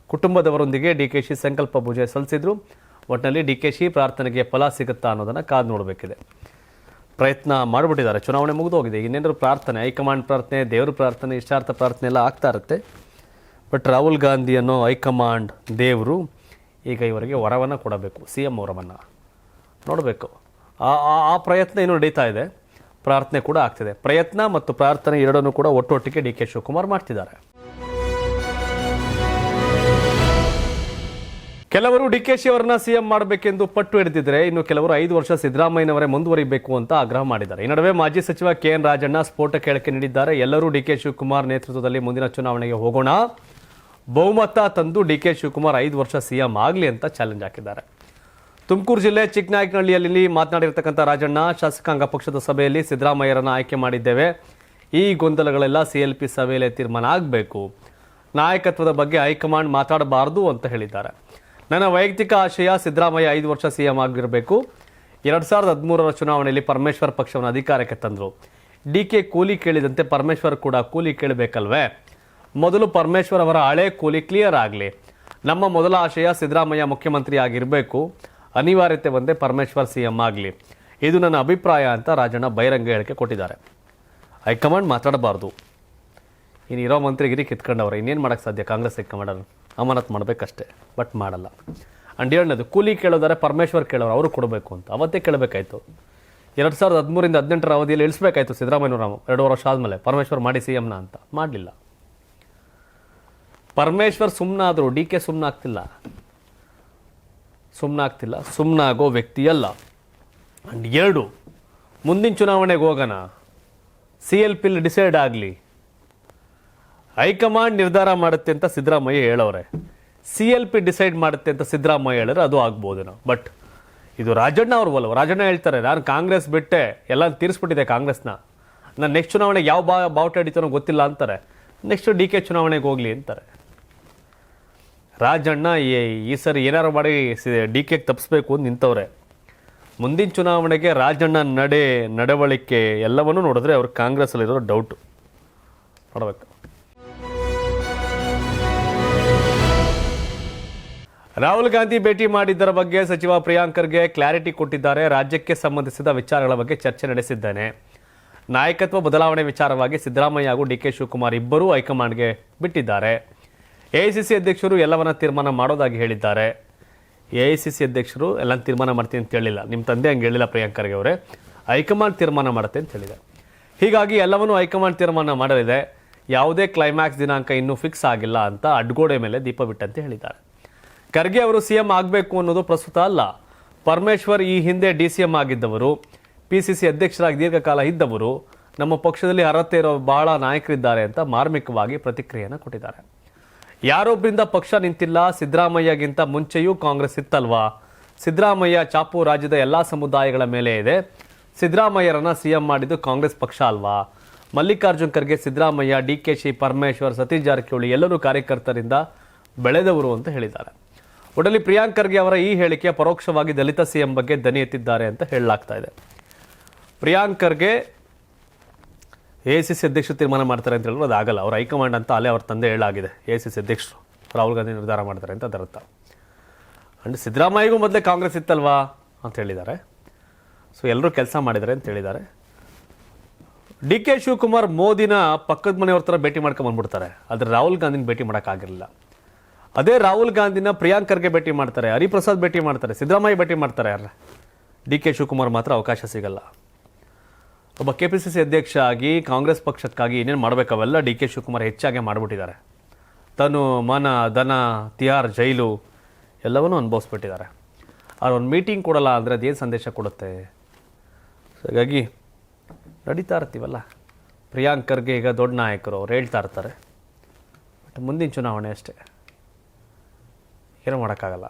ಕುಟುಂಬದವರೊಂದಿಗೆ ಡಿಕೆಶಿ ಸಂಕಲ್ಪ ಪೂಜೆ ಸಲ್ಲಿಸಿದ್ರು. ಒಟ್ಟಿನಲ್ಲಿ ಡಿಕೆಶಿ ಪ್ರಾರ್ಥನೆಗೆ ಫಲ ಸಿಗುತ್ತಾ ಅನ್ನೋದನ್ನ ಕಾದು ನೋಡಬೇಕಿದೆ. ಪ್ರಯತ್ನ ಮಾಡಿಬಿಟ್ಟಿದ್ದಾರೆ. ಚುನಾವಣೆ ಮುಗಿದು ಹೋಗಿದೆ ಇನ್ನೇನಾದ್ರು ಪ್ರಾರ್ಥನೆ, ಹೈಕಮಾಂಡ್ ಪ್ರಾರ್ಥನೆ, ದೇವರ ಪ್ರಾರ್ಥನೆ, ಇಷ್ಟಾರ್ಥ ಪ್ರಾರ್ಥನೆ ಎಲ್ಲ ಆಗ್ತಾ ಇರುತ್ತೆ. ಬಟ್ ರಾಹುಲ್ ಗಾಂಧಿ ಅನ್ನೋ ಹೈಕಮಾಂಡ್ ದೇವರು ಈಗ ಇವರಿಗೆ ವರವನ್ನು ಕೊಡಬೇಕು. ಸಿ ಎಂ ವರವನ್ನು ನೋಡಬೇಕು. ಆ ಪ್ರಯತ್ನ ಇನ್ನೂ ನಡೀತಾ ಇದೆ? ಪ್ರಾರ್ಥನೆ ಕೂಡ ಆಗ್ತಿದೆ. ಪ್ರಯತ್ನ ಮತ್ತು ಪ್ರಾರ್ಥನೆ ಎರಡನ್ನೂ ಕೂಡ ಒಟ್ಟೊಟ್ಟಿಗೆ ಡಿ ಕೆ ಶಿವಕುಮಾರ್ ಮಾಡ್ತಿದ್ದಾರೆ. ಕೆಲವರು ಡಿ ಕೆ ಶಿ ಅವರನ್ನ ಸಿಎಂ ಮಾಡಬೇಕೆಂದು ಪಟ್ಟು ಹಿಡಿದಿದ್ರೆ ಇನ್ನು ಕೆಲವರು ಐದು ವರ್ಷ ಸಿದ್ದರಾಮಯ್ಯನವರೇ ಮುಂದುವರಿಬೇಕು ಅಂತ ಆಗ್ರಹ ಮಾಡಿದ್ದಾರೆ. ಈ ನಡುವೆ ಮಾಜಿ ಸಚಿವ ಕೆ ಎನ್ ರಾಜಣ್ಣ ಸ್ಫೋಟ ಹೇಳಿಕೆ ನೀಡಿದ್ದಾರೆ. ಎಲ್ಲರೂ ಡಿ ಕೆ ಶಿವಕುಮಾರ್ ನೇತೃತ್ವದಲ್ಲಿ ಮುಂದಿನ ಚುನಾವಣೆಗೆ ಹೋಗೋಣ. ಬಹುಮತ ತಂದು ಡಿ ಕೆ ಶಿವಕುಮಾರ್ ಐದು ವರ್ಷ ಸಿಎಂ ಆಗಲಿ ಅಂತ ಚಾಲೆಂಜ್ ಹಾಕಿದ್ದಾರೆ. ತುಮಕೂರು ಜಿಲ್ಲೆ ಚಿಕ್ಕನಾಯಕನಹಳ್ಳಿಯಲ್ಲಿ ಮಾತನಾಡಿರ್ತಕ್ಕಂಥ ರಾಜಣ್ಣ ಶಾಸಕಾಂಗ ಪಕ್ಷದ ಸಭೆಯಲ್ಲಿ ಸಿದ್ದರಾಮಯ್ಯರನ್ನು ಆಯ್ಕೆ ಮಾಡಿದ್ದೇವೆ. ಈ ಗೊಂದಲಗಳೆಲ್ಲ ಸಿ ಎಲ್ ಪಿ ಸಭೆಯಲ್ಲಿ ತೀರ್ಮಾನ ಆಗಬೇಕು. ನಾಯಕತ್ವದ ಬಗ್ಗೆ ಹೈಕಮಾಂಡ್ ಮಾತಾಡಬಾರದು ಅಂತ ಹೇಳಿದ್ದಾರೆ. ನನ್ನ ವೈಯಕ್ತಿಕ ಆಶಯ ಸಿದ್ದರಾಮಯ್ಯ ಐದು ವರ್ಷ ಸಿ ಎಂ ಆಗಿರಬೇಕು. ಎರಡು ಸಾವಿರದ ಹದಿಮೂರರ ಚುನಾವಣೆಯಲ್ಲಿ ಪರಮೇಶ್ವರ್ ಪಕ್ಷವನ್ನು ಅಧಿಕಾರಕ್ಕೆ ತಂದರು. ಡಿ ಕೆ ಕೂಲಿ ಕೇಳಿದಂತೆ ಪರಮೇಶ್ವರ್ ಕೂಡ ಕೂಲಿ ಕೇಳಬೇಕಲ್ವೇ? ಮೊದಲು ಪರಮೇಶ್ವರ್ ಅವರ ಹಳೆ ಕೂಲಿ ಕ್ಲಿಯರ್ ಆಗಲಿ. ನಮ್ಮ ಮೊದಲ ಆಶಯ ಸಿದ್ದರಾಮಯ್ಯ ಮುಖ್ಯಮಂತ್ರಿ ಆಗಿರಬೇಕು. ಅನಿವಾರ್ಯತೆ ಬಂದೇ ಪರಮೇಶ್ವರ್ ಸಿಎಂ ಆಗಲಿ. ಇದು ನನ್ನ ಅಭಿಪ್ರಾಯ ಅಂತ ರಾಜಣ್ಣ ಬಹಿರಂಗ ಹೇಳಿಕೆ ಕೊಟ್ಟಿದ್ದಾರೆ. ಹೈಕಮಾಂಡ್ ಮಾತಾಡಬಾರ್ದು. ಇನ್ನು ಇರೋ ಮಂತ್ರಿಗಿರಿ ಕಿತ್ಕೊಂಡವ್ರೆ, ಇನ್ನೇನು ಮಾಡೋಕ್ಕೆ ಸಾಧ್ಯ? ಕಾಂಗ್ರೆಸ್ ಹೈಕಮಾಂಡ್ ಅಮಾನತ್ ಮಾಡಬೇಕಷ್ಟೇ, ಬಟ್ ಮಾಡಲ್ಲ. ಆ್ಯಂಡ್ ಎರಡನೇದು ಕೂಲಿ ಕೇಳೋದಾರೆ ಪರಮೇಶ್ವರ್ ಕೇಳೋರು ಅವರು ಕೊಡಬೇಕು ಅಂತ. ಅವತ್ತೇ ಕೇಳಬೇಕಾಯ್ತು. ಎರಡು ಸಾವಿರದ ಹದಿಮೂರಿಂದ ಹದಿನೆಂಟರ ಅವಧಿಯಲ್ಲಿ ಇಳಿಸ್ಬೇಕಾಯ್ತು ಸಿದ್ದರಾಮಯ್ಯನವರ. ಎರಡು ವರ್ಷ ಆದಮೇಲೆ ಪರಮೇಶ್ವರ್ ಮಾಡಿ ಸಿ ಎಮ್ನ ಅಂತ. ಮಾಡಲಿಲ್ಲ. ಪರಮೇಶ್ವರ್ ಸುಮ್ಮನಾದರೂ ಡಿ ಕೆ ಸುಮ್ಮನಾಗ್ತಿಲ್ಲ ಸುಮ್ಮನಾಗ್ತಿಲ್ಲ ಸುಮ್ಮನಾಗೋ ವ್ಯಕ್ತಿಯಲ್ಲ. ಆ್ಯಂಡ್ ಎರಡು, ಮುಂದಿನ ಚುನಾವಣೆಗೆ ಹೋಗೋಣ. ಸಿ ಎಲ್ ಪಿಲ್ ಡಿಸೈಡ್ ಆಗಲಿ. ಹೈಕಮಾಂಡ್ ನಿರ್ಧಾರ ಮಾಡುತ್ತೆ ಅಂತ ಸಿದ್ದರಾಮಯ್ಯ ಹೇಳೋರೆ ಸಿ ಎಲ್ ಪಿ ಡಿಸೈಡ್ ಮಾಡುತ್ತೆ ಅಂತ ಸಿದ್ದರಾಮಯ್ಯ ಹೇಳಿದ್ರೆ ಅದು ಆಗ್ಬೋದು ನಾವು ಬಟ್ ಇದು ರಾಜಣ್ಣ ಅವ್ರು ಅಲ್ವ? ರಾಜಣ್ಣ ಹೇಳ್ತಾರೆ, ನಾನು ಕಾಂಗ್ರೆಸ್ ಬಿಟ್ಟೆ ಎಲ್ಲ ತೀರಿಸ್ಬಿಟ್ಟಿದೆ ಕಾಂಗ್ರೆಸ್ನ. ನಾನು ನೆಕ್ಸ್ಟ್ ಚುನಾವಣೆಗೆ ಯಾವ ಬಾ, ಬಾವುಟ ಹಿಡಿತಾನೋ ಗೊತ್ತಿಲ್ಲ ಅಂತಾರೆ. ನೆಕ್ಸ್ಟ್ ಡಿ ಕೆ ಚುನಾವಣೆಗೆ ಹೋಗಲಿ ಅಂತಾರೆ. ರಾಜಣ್ಣ, ಈ- ಸರಿ ಏನಾರು ಮಾಡಿ ಡಿ ಕೆಗೆ ತಪ್ಪಿಸ್ಬೇಕು ಅಂತ ನಿಂತವ್ರೆ. ಮುಂದಿನ ಚುನಾವಣೆಗೆ ರಾಜಣ್ಣ ನಡೆ, ನಡವಳಿಕೆ ಎಲ್ಲವನ್ನು ನೋಡಿದ್ರೆ ಅವ್ರು ಕಾಂಗ್ರೆಸ್ಸಲ್ಲಿರೋ ಡೌಟು ನೋಡಬೇಕು. ರಾಹುಲ್ ಗಾಂಧಿ ಭೇಟಿ ಮಾಡಿದ್ದರ ಬಗ್ಗೆ ಸಚಿವ ಪ್ರಿಯಾಂಕರ್ಗೆ ಕ್ಲಾರಿಟಿ ಕೊಟ್ಟಿದ್ದಾರೆ. ರಾಜ್ಯಕ್ಕೆ ಸಂಬಂಧಿಸಿದ ವಿಚಾರಗಳ ಬಗ್ಗೆ ಚರ್ಚೆ ನಡೆಸಿದ್ದೇನೆ. ನಾಯಕತ್ವ ಬದಲಾವಣೆ ವಿಚಾರವಾಗಿ ಸಿದ್ದರಾಮಯ್ಯ ಹಾಗೂ ಡಿ ಕೆ ಶಿವಕುಮಾರ್ ಇಬ್ಬರೂ ಹೈಕಮಾಂಡ್ಗೆ ಬಿಟ್ಟಿದ್ದಾರೆ. ಎಐಸಿಸಿ ಅಧ್ಯಕ್ಷರು ಎಲ್ಲವನ್ನ ತೀರ್ಮಾನ ಮಾಡೋದಾಗಿ ಹೇಳಿದ್ದಾರೆ. ಎಐಸಿಸಿ ಅಧ್ಯಕ್ಷರು ಎಲ್ಲ ತೀರ್ಮಾನ ಮಾಡ್ತೀನಿ ಅಂತ ಹೇಳಿಲ್ಲ. ನಿಮ್ಮ ತಂದೆ ಹಂಗೆ ಹೇಳಿಲ್ಲ ಪ್ರಿಯಾಂಕ್ ಖರ್ಗೆ ಅವರೇ. ಹೈಕಮಾಂಡ್ ತೀರ್ಮಾನ ಮಾಡುತ್ತೆ ಅಂತ ಹೇಳಿದೆ. ಹೀಗಾಗಿ ಎಲ್ಲವನ್ನೂ ಹೈಕಮಾಂಡ್ ತೀರ್ಮಾನ ಮಾಡಲಿದೆ. ಯಾವುದೇ ಕ್ಲೈಮ್ಯಾಕ್ಸ್ ದಿನಾಂಕ ಇನ್ನೂ ಫಿಕ್ಸ್ ಆಗಿಲ್ಲ ಅಂತ ಅಡ್ಗೋಡೆ ಮೇಲೆ ದೀಪ ಬಿಟ್ಟಂತೆ ಹೇಳಿದ್ದಾರೆ. ಖರ್ಗೆ ಅವರು ಸಿಎಂ ಆಗಬೇಕು ಅನ್ನೋದು ಪ್ರಸ್ತುತ ಅಲ್ಲ. ಪರಮೇಶ್ವರ್ ಈ ಹಿಂದೆ ಡಿ ಸಿ ಎಂ ಆಗಿದ್ದವರು, ಪಿ ಸಿ ಸಿ ಅಧ್ಯಕ್ಷರಾಗಿ ದೀರ್ಘಕಾಲ ಇದ್ದವರು, ನಮ್ಮ ಪಕ್ಷದಲ್ಲಿ ಅರ್ಹತೆ ಇರೋ ಬಹಳ ನಾಯಕರಿದ್ದಾರೆ ಅಂತ ಮಾರ್ಮಿಕವಾಗಿ ಪ್ರತಿಕ್ರಿಯೆಯನ್ನು ಕೊಟ್ಟಿದ್ದಾರೆ. ಯಾರೊಬ್ಬರಿಂದ ಪಕ್ಷ ನಿಂತಿಲ್ಲ ಸಿದ್ದರಾಮಯ್ಯಗಿಂತ ಮುಂಚೆಯೂ ಕಾಂಗ್ರೆಸ್ ಇತ್ತಲ್ವಾ? ಸಿದ್ದರಾಮಯ್ಯ ಚಾಪು ರಾಜ್ಯದ ಎಲ್ಲ ಸಮುದಾಯಗಳ ಮೇಲೆ ಇದೆ. ಸಿದ್ದರಾಮಯ್ಯರನ್ನ ಸಿಎಂ ಮಾಡಿದ್ದು ಕಾಂಗ್ರೆಸ್ ಪಕ್ಷ ಅಲ್ವಾ? ಮಲ್ಲಿಕಾರ್ಜುನ್ ಖರ್ಗೆ, ಸಿದ್ದರಾಮಯ್ಯ, ಡಿ ಕೆ ಶಿ, ಪರಮೇಶ್ವರ್, ಸತೀಶ್ ಜಾರಕಿಹೊಳಿ ಎಲ್ಲರೂ ಕಾರ್ಯಕರ್ತರಿಂದ ಬೆಳೆದವರು ಅಂತ ಹೇಳಿದ್ದಾರೆ. ಒಡಲಿ ಪ್ರಿಯಾಂಕ್ ಖರ್ಗೆ ಅವರ ಈ ಹೇಳಿಕೆ ಪರೋಕ್ಷವಾಗಿ ದಲಿತ ಸಿಎಂ ಬಗ್ಗೆ ದನಿ ಎತ್ತಿದ್ದಾರೆ ಅಂತ ಹೇಳಲಾಗ್ತಾ ಇದೆ. ಪ್ರಿಯಾಂಕ್ ಎ ಸಿ ಸಿ ಅಧ್ಯಕ್ಷರು ತೀರ್ಮಾನ ಮಾಡ್ತಾರೆ ಅಂತ ಹೇಳಿದ್ರು ಅದು ಆಗಲ್ಲ ಅವ್ರ ಹೈಕಮಾಂಡ್ ಅಂತ ಅಲ್ಲೇ ಅವ್ರ ತಂದೆ ಹೇಳಾಗಿದೆ ಎ ಸಿ ಸಿ ಅಧ್ಯಕ್ಷರು. ರಾಹುಲ್ ಗಾಂಧಿ ನಿರ್ಧಾರ ಮಾಡ್ತಾರೆ ಅಂತ ಅದರರ್ಥ ಅಂಡ್ ಸಿದ್ದರಾಮಯ್ಯಗೂ ಮೊದಲೇ ಕಾಂಗ್ರೆಸ್ ಇತ್ತಲ್ವಾ ಅಂತ ಹೇಳಿದ್ದಾರೆ. ಸೊ ಎಲ್ಲರೂ ಕೆಲಸ ಮಾಡಿದ್ದಾರೆ ಅಂತ ಹೇಳಿದ್ದಾರೆ. ಡಿ ಕೆ ಶಿವಕುಮಾರ್ ಮೋದಿನ ಪಕ್ಕದ ಮನೆಯವ್ರ ಥರ ಭೇಟಿ ಮಾಡ್ಕೊಂಡು ಬಂದ್ಬಿಡ್ತಾರೆ. ಆದರೆ ರಾಹುಲ್ ಗಾಂಧಿನ ಭೇಟಿ ಮಾಡೋಕ್ಕಾಗಿರಲಿಲ್ಲ ಅದೇ ರಾಹುಲ್ ಗಾಂಧಿನ ಪ್ರಿಯಾಂಕರ್ಗೆ ಭೇಟಿ ಮಾಡ್ತಾರೆ. ಹರಿಪ್ರಸಾದ್ ಭೇಟಿ ಮಾಡ್ತಾರೆ. ಸಿದ್ದರಾಮಯ್ಯ ಭೇಟಿ ಮಾಡ್ತಾರೆ ಯಾರ ಡಿ ಕೆ ಶಿವಕುಮಾರ್ ಮಾತ್ರ ಅವಕಾಶ ಸಿಗಲ್ಲ. ಒಬ್ಬ ಕೆ ಪಿ ಸಿ ಸಿ ಅಧ್ಯಕ್ಷ ಆಗಿ ಕಾಂಗ್ರೆಸ್ ಪಕ್ಷಕ್ಕಾಗಿ ಏನೇನು ಮಾಡಬೇಕು ಅವೆಲ್ಲ ಡಿ ಕೆ ಶಿವಕುಮಾರ್ ಹೆಚ್ಚಾಗಿ ಮಾಡಿಬಿಟ್ಟಿದ್ದಾರೆ. ತನು ಮನ ದನ ತಿಹಾರ್, ಜೈಲು ಎಲ್ಲವನ್ನೂ ಅನುಭವಿಸ್ಬಿಟ್ಟಿದ್ದಾರೆ. ಅವ್ರು ಒಂದು ಮೀಟಿಂಗ್ ಕೊಡಲ್ಲ ಅಂದರೆ ಅದೇನು ಸಂದೇಶ ಕೊಡುತ್ತೆ? ಹಾಗಾಗಿ ನಡೀತಾ ಇರ್ತೀವಲ್ಲ. ಪ್ರಿಯಾಂಕ್ ಖರ್ಗೆ ಈಗ ದೊಡ್ಡ ನಾಯಕರು ಅವ್ರು ಹೇಳ್ತಾ ಇರ್ತಾರೆ. ಬಟ್ ಮುಂದಿನ ಚುನಾವಣೆ ಅಷ್ಟೇ. ಏನು ಮಾಡೋಕ್ಕಾಗಲ್ಲ.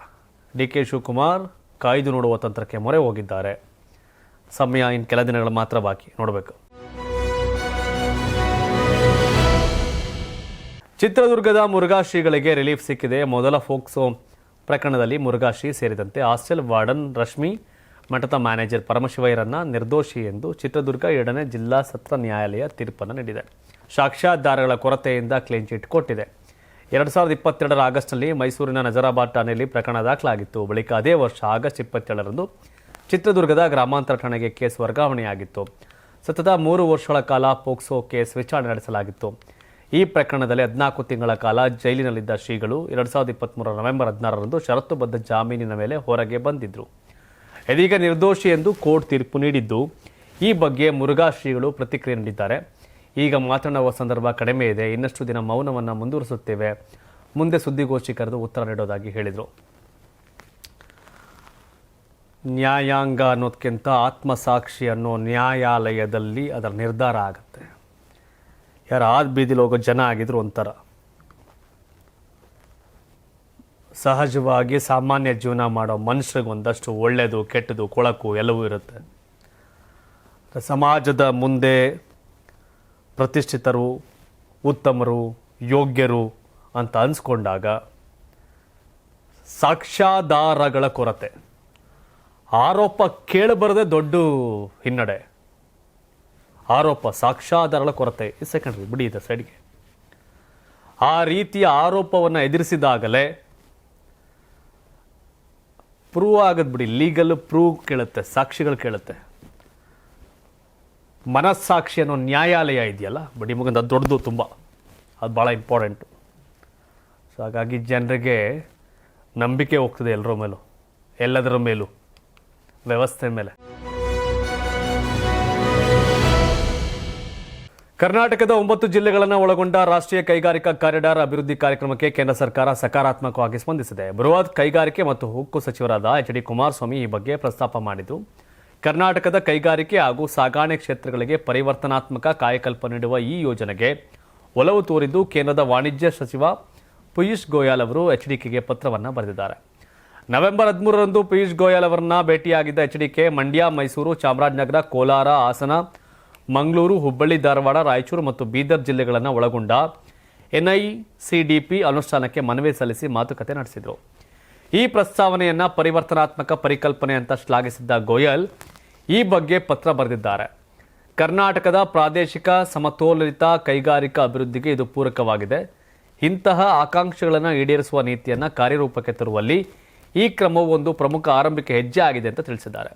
ಡಿ ಕೆ ಶಿವಕುಮಾರ್ ಕಾಯ್ದು ನೋಡುವ ತಂತ್ರಕ್ಕೆ ಮೊರೆ ಹೋಗಿದ್ದಾರೆ. ಸಮಯ ಇನ್ನು ಕೆಲ ದಿನಗಳು ಮಾತ್ರ ಬಾಕಿ. ನೋಡಬೇಕು. ಚಿತ್ರದುರ್ಗದ ಮುರುಘಾಶ್ರೀಗಳಿಗೆ ರಿಲೀಫ್ ಸಿಕ್ಕಿದೆ. ಮೊದಲ ಫೋಕ್ಸೋ ಪ್ರಕರಣದಲ್ಲಿ ಮುರುಘಾಶ್ರೀ ಸೇರಿದಂತೆ ಹಾಸ್ಟೆಲ್ ವಾರ್ಡನ್ ರಶ್ಮಿ, ಮಠದ ಮ್ಯಾನೇಜರ್ ಪರಮಶಿವಯ್ಯರನ್ನ ನಿರ್ದೋಷಿ ಎಂದು ಚಿತ್ರದುರ್ಗ ಎರಡನೇ ಜಿಲ್ಲಾ ಸತ್ರ ನ್ಯಾಯಾಲಯ ತೀರ್ಪನ್ನು ನೀಡಿದೆ. ಸಾಕ್ಷ್ಯಾಧಾರಗಳ ಕೊರತೆಯಿಂದ ಕ್ಲೀನ್ ಚಿಟ್ ಕೊಟ್ಟಿದೆ. ಎರಡು ಸಾವಿರದ ಇಪ್ಪತ್ತೆರಡರ ಆಗಸ್ಟ್ನಲ್ಲಿ ಮೈಸೂರಿನ ನಜರಾಬಾದ್ ಠಾಣೆಯಲ್ಲಿ ಪ್ರಕರಣ ದಾಖಲಾಗಿತ್ತು. ಬಳಿಕ ಅದೇ ವರ್ಷ ಆಗಸ್ಟ್ ಇಪ್ಪತ್ತೇಳರಂದು ಚಿತ್ರದುರ್ಗದ ಗ್ರಾಮಾಂತರ ಠಾಣೆಗೆ ಕೇಸ್ ವರ್ಗಾವಣೆಯಾಗಿತ್ತು. ಸತತ ಮೂರು ವರ್ಷಗಳ ಕಾಲ ಪೋಕ್ಸೋ ಕೇಸ್ ವಿಚಾರಣೆ ನಡೆಸಲಾಗಿತ್ತು. ಈ ಪ್ರಕರಣದಲ್ಲಿ ಹದಿನಾಲ್ಕು ತಿಂಗಳ ಕಾಲ ಜೈಲಿನಲ್ಲಿದ್ದ ಶ್ರೀಗಳು ಎರಡು ಸಾವಿರದ ಇಪ್ಪತ್ತ್ಮೂರರ ನವೆಂಬರ್ ಹದಿನಾರರಂದು ಷರತ್ತುಬದ್ಧ ಜಾಮೀನಿನ ಮೇಲೆ ಹೊರಗೆ ಬಂದಿದ್ದರು ಇದೀಗ ನಿರ್ದೋಷಿ ಎಂದು ಕೋರ್ಟ್ ತೀರ್ಪು ನೀಡಿದ್ದು, ಈ ಬಗ್ಗೆ ಮುರುಘಾ ಶ್ರೀಗಳು ಪ್ರತಿಕ್ರಿಯೆ ನೀಡಿದ್ದಾರೆ. ಈಗ ಮಾತನಾಡುವ ಸಂದರ್ಭ ಕಡಿಮೆ ಇದೆ. ಇನ್ನಷ್ಟು ದಿನ ಮೌನವನ್ನು ಮುಂದುವರಿಸುತ್ತೇವೆ. ಮುಂದೆ ಸುದ್ದಿಗೋಷ್ಠಿ ಕರೆದು ಉತ್ತರ ನೀಡೋದಾಗಿ ಹೇಳಿದರು. ನ್ಯಾಯಾಂಗ ಅನ್ನೋದಕ್ಕಿಂತ ಆತ್ಮಸಾಕ್ಷಿ ಅನ್ನೋ ನ್ಯಾಯಾಲಯದಲ್ಲಿ ಅದರ ನಿರ್ಧಾರ ಆಗುತ್ತೆ. ಯಾರು ಆದ ಬೀದಿಲಿ ಹೋಗೋ ಜನ ಆಗಿದ್ರು ಒಂಥರ. ಸಹಜವಾಗಿ ಸಾಮಾನ್ಯ ಜೀವನ ಮಾಡೋ ಮನುಷ್ಯರಿಗೆ ಒಂದಷ್ಟು ಒಳ್ಳೆಯದು ಕೆಟ್ಟದು, ಕೊಳಕು ಎಲ್ಲವೂ ಇರುತ್ತೆ. ಸಮಾಜದ ಮುಂದೆ ಪ್ರತಿಷ್ಠಿತರು, ಉತ್ತಮರು, ಯೋಗ್ಯರು ಅಂತ ಅನಿಸ್ಕೊಂಡಾಗ ಸಾಕ್ಷ್ಯಾಧಾರಗಳ ಕೊರತೆ. ಆರೋಪ ಕೇಳಬರದೆ ದೊಡ್ಡ ಹಿನ್ನಡೆ. ಆರೋಪ ಸಾಕ್ಷ್ಯಾಧಾರಗಳ ಕೊರತೆ. ಸೆಕೆಂಡ್ರಿ ಬಿಡಿ ಇದೆ ಸೈಡ್ಗೆ ಆ ರೀತಿಯ ಆರೋಪವನ್ನು ಎದುರಿಸಿದಾಗಲೇ ಪ್ರೂವ್ ಆಗದ್ ಬಿಡಿ ಲೀಗಲ್ ಪ್ರೂವ್ ಕೇಳುತ್ತೆ, ಸಾಕ್ಷಿಗಳು ಕೇಳುತ್ತೆ. ಮನಸ್ಸಾಕ್ಷಿ ಅನ್ನೋ ನ್ಯಾಯಾಲಯ ಇದೆಯಲ್ಲ, ಬಿಡಿ ಮುಗಿದ ಅದು ದೊಡ್ಡದು ತುಂಬ. ಅದು ಭಾಳ ಇಂಪಾರ್ಟೆಂಟು ಸೊ ಹಾಗಾಗಿ ಜನರಿಗೆ ನಂಬಿಕೆ ಹೋಗ್ತದೆ ಎಲ್ಲರ ಮೇಲೂ, ಎಲ್ಲದರ ಮೇಲೂ. ವ್ಯವಸ್ಥೆ ಮೇಲೆ. ಕರ್ನಾಟಕದ ಒಂಬತ್ತು ಜಿಲ್ಲೆಗಳನ್ನು ಒಳಗೊಂಡ ರಾಷ್ಟ್ರೀಯ ಕೈಗಾರಿಕಾ ಕಾರಿಡಾರ್ ಅಭಿವೃದ್ಧಿ ಕಾರ್ಯಕ್ರಮಕ್ಕೆ ಕೇಂದ್ರ ಸರ್ಕಾರ ಸಕಾರಾತ್ಮಕವಾಗಿ ಸ್ಪಂದಿಸಿದೆ. ಬೃಹತ್ ಕೈಗಾರಿಕೆ ಮತ್ತು ಉಕ್ಕು ಸಚಿವರಾದ ಎಚ್ ಡಿ ಕುಮಾರಸ್ವಾಮಿ ಈ ಬಗ್ಗೆ ಪ್ರಸ್ತಾಪ ಮಾಡಿದ್ದು, ಕರ್ನಾಟಕದ ಕೈಗಾರಿಕೆ ಹಾಗೂ ಸಾಗಾಣೆ ಕ್ಷೇತ್ರಗಳಿಗೆ ಪರಿವರ್ತನಾತ್ಮಕ ಕಾಯಕಲ್ಪ ನೀಡುವ ಈ ಯೋಜನೆಗೆ ಒಲವು ತೋರಿದ್ದು ಕೇಂದ್ರದ ವಾಣಿಜ್ಯ ಸಚಿವ ಪಿಯೂಷ್ ಗೋಯಾಲ್ ಅವರು ಎಚ್ಡಿಕೆಗೆ ಪತ್ರವನ್ನು ಬರೆದಿದ್ದಾರೆ. ನವೆಂಬರ್ ಹದಿಮೂರರಂದು ಪಿಯೂಷ್ ಗೋಯಲ್ ಅವರನ್ನ ಭೇಟಿಯಾಗಿದ್ದ ಎಚ್ಡಿಕೆ ಮಂಡ್ಯ, ಮೈಸೂರು, ಚಾಮರಾಜನಗರ, ಕೋಲಾರ, ಹಾಸನ, ಮಂಗಳೂರು, ಹುಬ್ಬಳ್ಳಿ, ಧಾರವಾಡ, ರಾಯಚೂರು ಮತ್ತು ಬೀದರ್ ಜಿಲ್ಲೆಗಳನ್ನು ಒಳಗೊಂಡ ಎನ್ಐಸಿಡಿಪಿ ಅನುಷ್ಠಾನಕ್ಕೆ ಮನವಿ ಸಲ್ಲಿಸಿ ಮಾತುಕತೆ ನಡೆಸಿದರು. ಈ ಪ್ರಸ್ತಾವನೆಯನ್ನು ಪರಿವರ್ತನಾತ್ಮಕ ಪರಿಕಲ್ಪನೆ ಅಂತ ಶ್ಲಾಘಿಸಿದ್ದ ಗೋಯಲ್ ಈ ಬಗ್ಗೆ ಪತ್ರ ಬರೆದಿದ್ದಾರೆ. ಕರ್ನಾಟಕದ ಪ್ರಾದೇಶಿಕ ಸಮತೋಲಿತ ಕೈಗಾರಿಕಾ ಅಭಿವೃದ್ಧಿಗೆ ಇದು ಪೂರಕವಾಗಿದೆ. ಇಂತಹ ಆಕಾಂಕ್ಷೆಗಳನ್ನು ಈಡೇರಿಸುವ ನೀತಿಯನ್ನು ಕಾರ್ಯರೂಪಕ್ಕೆ ತರುವಲ್ಲಿ ಈ ಕ್ರಮವು ಒಂದು ಪ್ರಮುಖ ಆರಂಭಿಕ ಹೆಜ್ಜೆ ಆಗಿದೆ ಅಂತ ತಿಳಿಸಿದ್ದಾರೆ.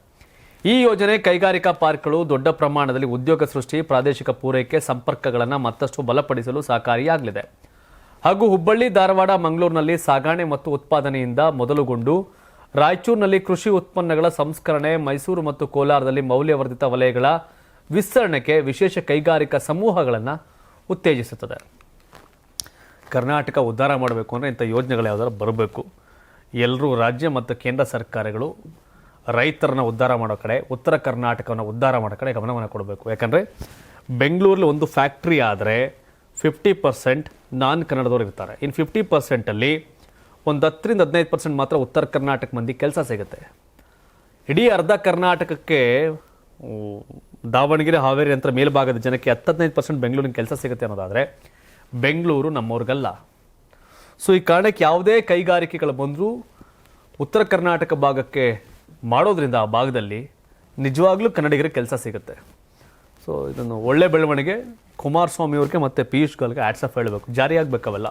ಈ ಯೋಜನೆ ಕೈಗಾರಿಕಾ ಪಾರ್ಕ್ಗಳು ದೊಡ್ಡ ಪ್ರಮಾಣದಲ್ಲಿ ಉದ್ಯೋಗ ಸೃಷ್ಟಿ, ಪ್ರಾದೇಶಿಕ ಪೂರೈಕೆ, ಸಂಪರ್ಕಗಳನ್ನು ಮತ್ತಷ್ಟು ಬಲಪಡಿಸಲು ಸಹಕಾರಿಯಾಗಲಿದೆ. ಹಾಗೂ ಹುಬ್ಬಳ್ಳಿ, ಧಾರವಾಡ, ಮಂಗಳೂರಿನಲ್ಲಿ ಸಾಗಾಣೆ ಮತ್ತು ಉತ್ಪಾದನೆಯಿಂದ ಮೊದಲುಗೊಂಡು ರಾಯಚೂರಿನಲ್ಲಿ ಕೃಷಿ ಉತ್ಪನ್ನಗಳ ಸಂಸ್ಕರಣೆ, ಮೈಸೂರು ಮತ್ತು ಕೋಲಾರದಲ್ಲಿ ಮೌಲ್ಯವರ್ಧಿತ ವಲಯಗಳ ವಿಸ್ತರಣೆಗೆ ವಿಶೇಷ ಕೈಗಾರಿಕಾ ಸಮೂಹಗಳನ್ನು ಉತ್ತೇಜಿಸುತ್ತದೆ. ಕರ್ನಾಟಕ ಉದ್ಧಾರ ಮಾಡಬೇಕು ಅಂದರೆ ಇಂಥ ಯೋಜನೆಗಳು ಯಾವುದಾದ್ರು ಬರಬೇಕು. ಎಲ್ಲರೂ ರಾಜ್ಯ ಮತ್ತು ಕೇಂದ್ರ ಸರ್ಕಾರಗಳು ರೈತರನ್ನ ಉದ್ಧಾರ ಮಾಡೋ ಕಡೆ, ಉತ್ತರ ಕರ್ನಾಟಕವನ್ನು ಉದ್ಧಾರ ಮಾಡೋ ಕಡೆ ಗಮನವನ್ನು ಕೊಡಬೇಕು. ಯಾಕಂದರೆ ಬೆಂಗಳೂರಲ್ಲಿ ಒಂದು ಫ್ಯಾಕ್ಟ್ರಿ ಆದರೆ ಫಿಫ್ಟಿ ಪರ್ಸೆಂಟ್ ನಾನ್ ಕನ್ನಡದವ್ರು ಇರ್ತಾರೆ. ಇನ್ನು ಫಿಫ್ಟಿ ಪರ್ಸೆಂಟಲ್ಲಿ ಒಂದು ಹತ್ತರಿಂದ ಹದಿನೈದು ಪರ್ಸೆಂಟ್ ಮಾತ್ರ ಉತ್ತರ ಕರ್ನಾಟಕ ಮಂದಿ ಕೆಲಸ ಸಿಗುತ್ತೆ. ಇಡೀ ಅರ್ಧ ಕರ್ನಾಟಕಕ್ಕೆ ದಾವಣಗೆರೆ, ಹಾವೇರಿ ಅಂತ ಮೇಲ್ಭಾಗದ ಜನಕ್ಕೆ ಹತ್ತು ಹದಿನೈದು ಪರ್ಸೆಂಟ್ ಬೆಂಗಳೂರಿನ ಕೆಲಸ ಸಿಗುತ್ತೆ ಅನ್ನೋದಾದರೆ ಬೆಂಗಳೂರು ನಮ್ಮವ್ರಿಗಲ್ಲ. ಸೊ ಈ ಕಾರಣಕ್ಕೆ ಯಾವುದೇ ಕೈಗಾರಿಕೆಗಳು ಬಂದರೂ ಉತ್ತರ ಕರ್ನಾಟಕ ಭಾಗಕ್ಕೆ ಮಾಡೋದ್ರಿಂದ ಆ ಭಾಗದಲ್ಲಿ ನಿಜವಾಗ್ಲೂ ಕನ್ನಡಿಗರಿಗೆ ಕೆಲಸ ಸಿಗುತ್ತೆ. ಸೊ ಇದನ್ನು ಒಳ್ಳೆ ಬೆಳವಣಿಗೆ ಕುಮಾರಸ್ವಾಮಿ ಅವ್ರಿಗೆ ಮತ್ತು ಪಿಯೂಷ್ ಗೋಲ್ಗೆ ಆಫ್ ಹೇಳಬೇಕು. ಜಾರಿಯಾಗಬೇಕು ಅವೆಲ್ಲ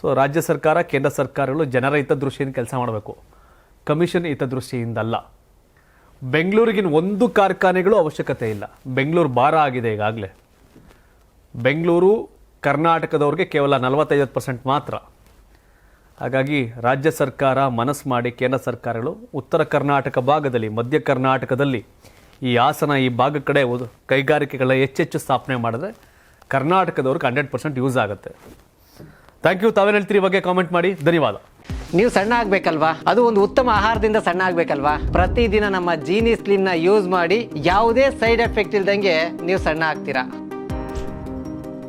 ಸೊ ರಾಜ್ಯ ಸರ್ಕಾರ, ಕೇಂದ್ರ ಸರ್ಕಾರಗಳು ಜನರ ಹಿತದೃಷ್ಟಿಯಿಂದ ಕೆಲಸ ಮಾಡಬೇಕು. ಕಮಿಷನ್ ಹಿತದೃಷ್ಟಿಯಿಂದಲ್ಲ. ಬೆಂಗಳೂರಿಗಿನ ಒಂದು ಕಾರ್ಖಾನೆಗಳು ಅವಶ್ಯಕತೆ ಇಲ್ಲ. ಬೆಂಗಳೂರು ಭಾರ ಆಗಿದೆ ಈಗಾಗಲೇ. ಬೆಂಗಳೂರು ಕರ್ನಾಟಕದವ್ರಿಗೆ ಕೇವಲ ನಲವತ್ತೈದು ಪರ್ಸೆಂಟ್ ಮಾತ್ರ. ಹಾಗಾಗಿ ರಾಜ್ಯ ಸರ್ಕಾರ ಮನಸ್ಸು ಮಾಡಿ ಕೇಂದ್ರ ಸರ್ಕಾರಗಳು ಉತ್ತರ ಕರ್ನಾಟಕ ಭಾಗದಲ್ಲಿ, ಮಧ್ಯ ಕರ್ನಾಟಕದಲ್ಲಿ ಈ ಆಸನ ಈ ಭಾಗ ಕಡೆ ಕೈಗಾರಿಕೆಗಳ ಹೆಚ್ಚೆಚ್ಚು ಸ್ಥಾಪನೆ ಮಾಡಿದ್ರೆ ಕರ್ನಾಟಕದವ್ರಿಗೆ ಹಂಡ್ರೆಡ್ ಪರ್ಸೆಂಟ್ ಯೂಸ್ ಆಗುತ್ತೆ. Thank you. ತಾವೇನು ಹೇಳ್ತೀರಿ ಬಗ್ಗೆ ಕಾಮೆಂಟ್ ಮಾಡಿ. ಧನ್ಯವಾದ. ನೀವು ಸಣ್ಣ ಆಗ್ಬೇಕಲ್ವಾ? ಅದು ಒಂದು ಉತ್ತಮ ಆಹಾರದಿಂದ ಸಣ್ಣ ಆಗ್ಬೇಕಲ್ವಾ? ಪ್ರತಿದಿನ ನಮ್ಮ ಜೀನಿ ಸ್ಲಿಮ್ನ ಯೂಸ್ ಮಾಡಿ ಯಾವುದೇ ಸೈಡ್ ಎಫೆಕ್ಟ್ ಇಲ್ದಂಗೆ ನೀವು ಸಣ್ಣ ಆಗ್ತೀರಾ?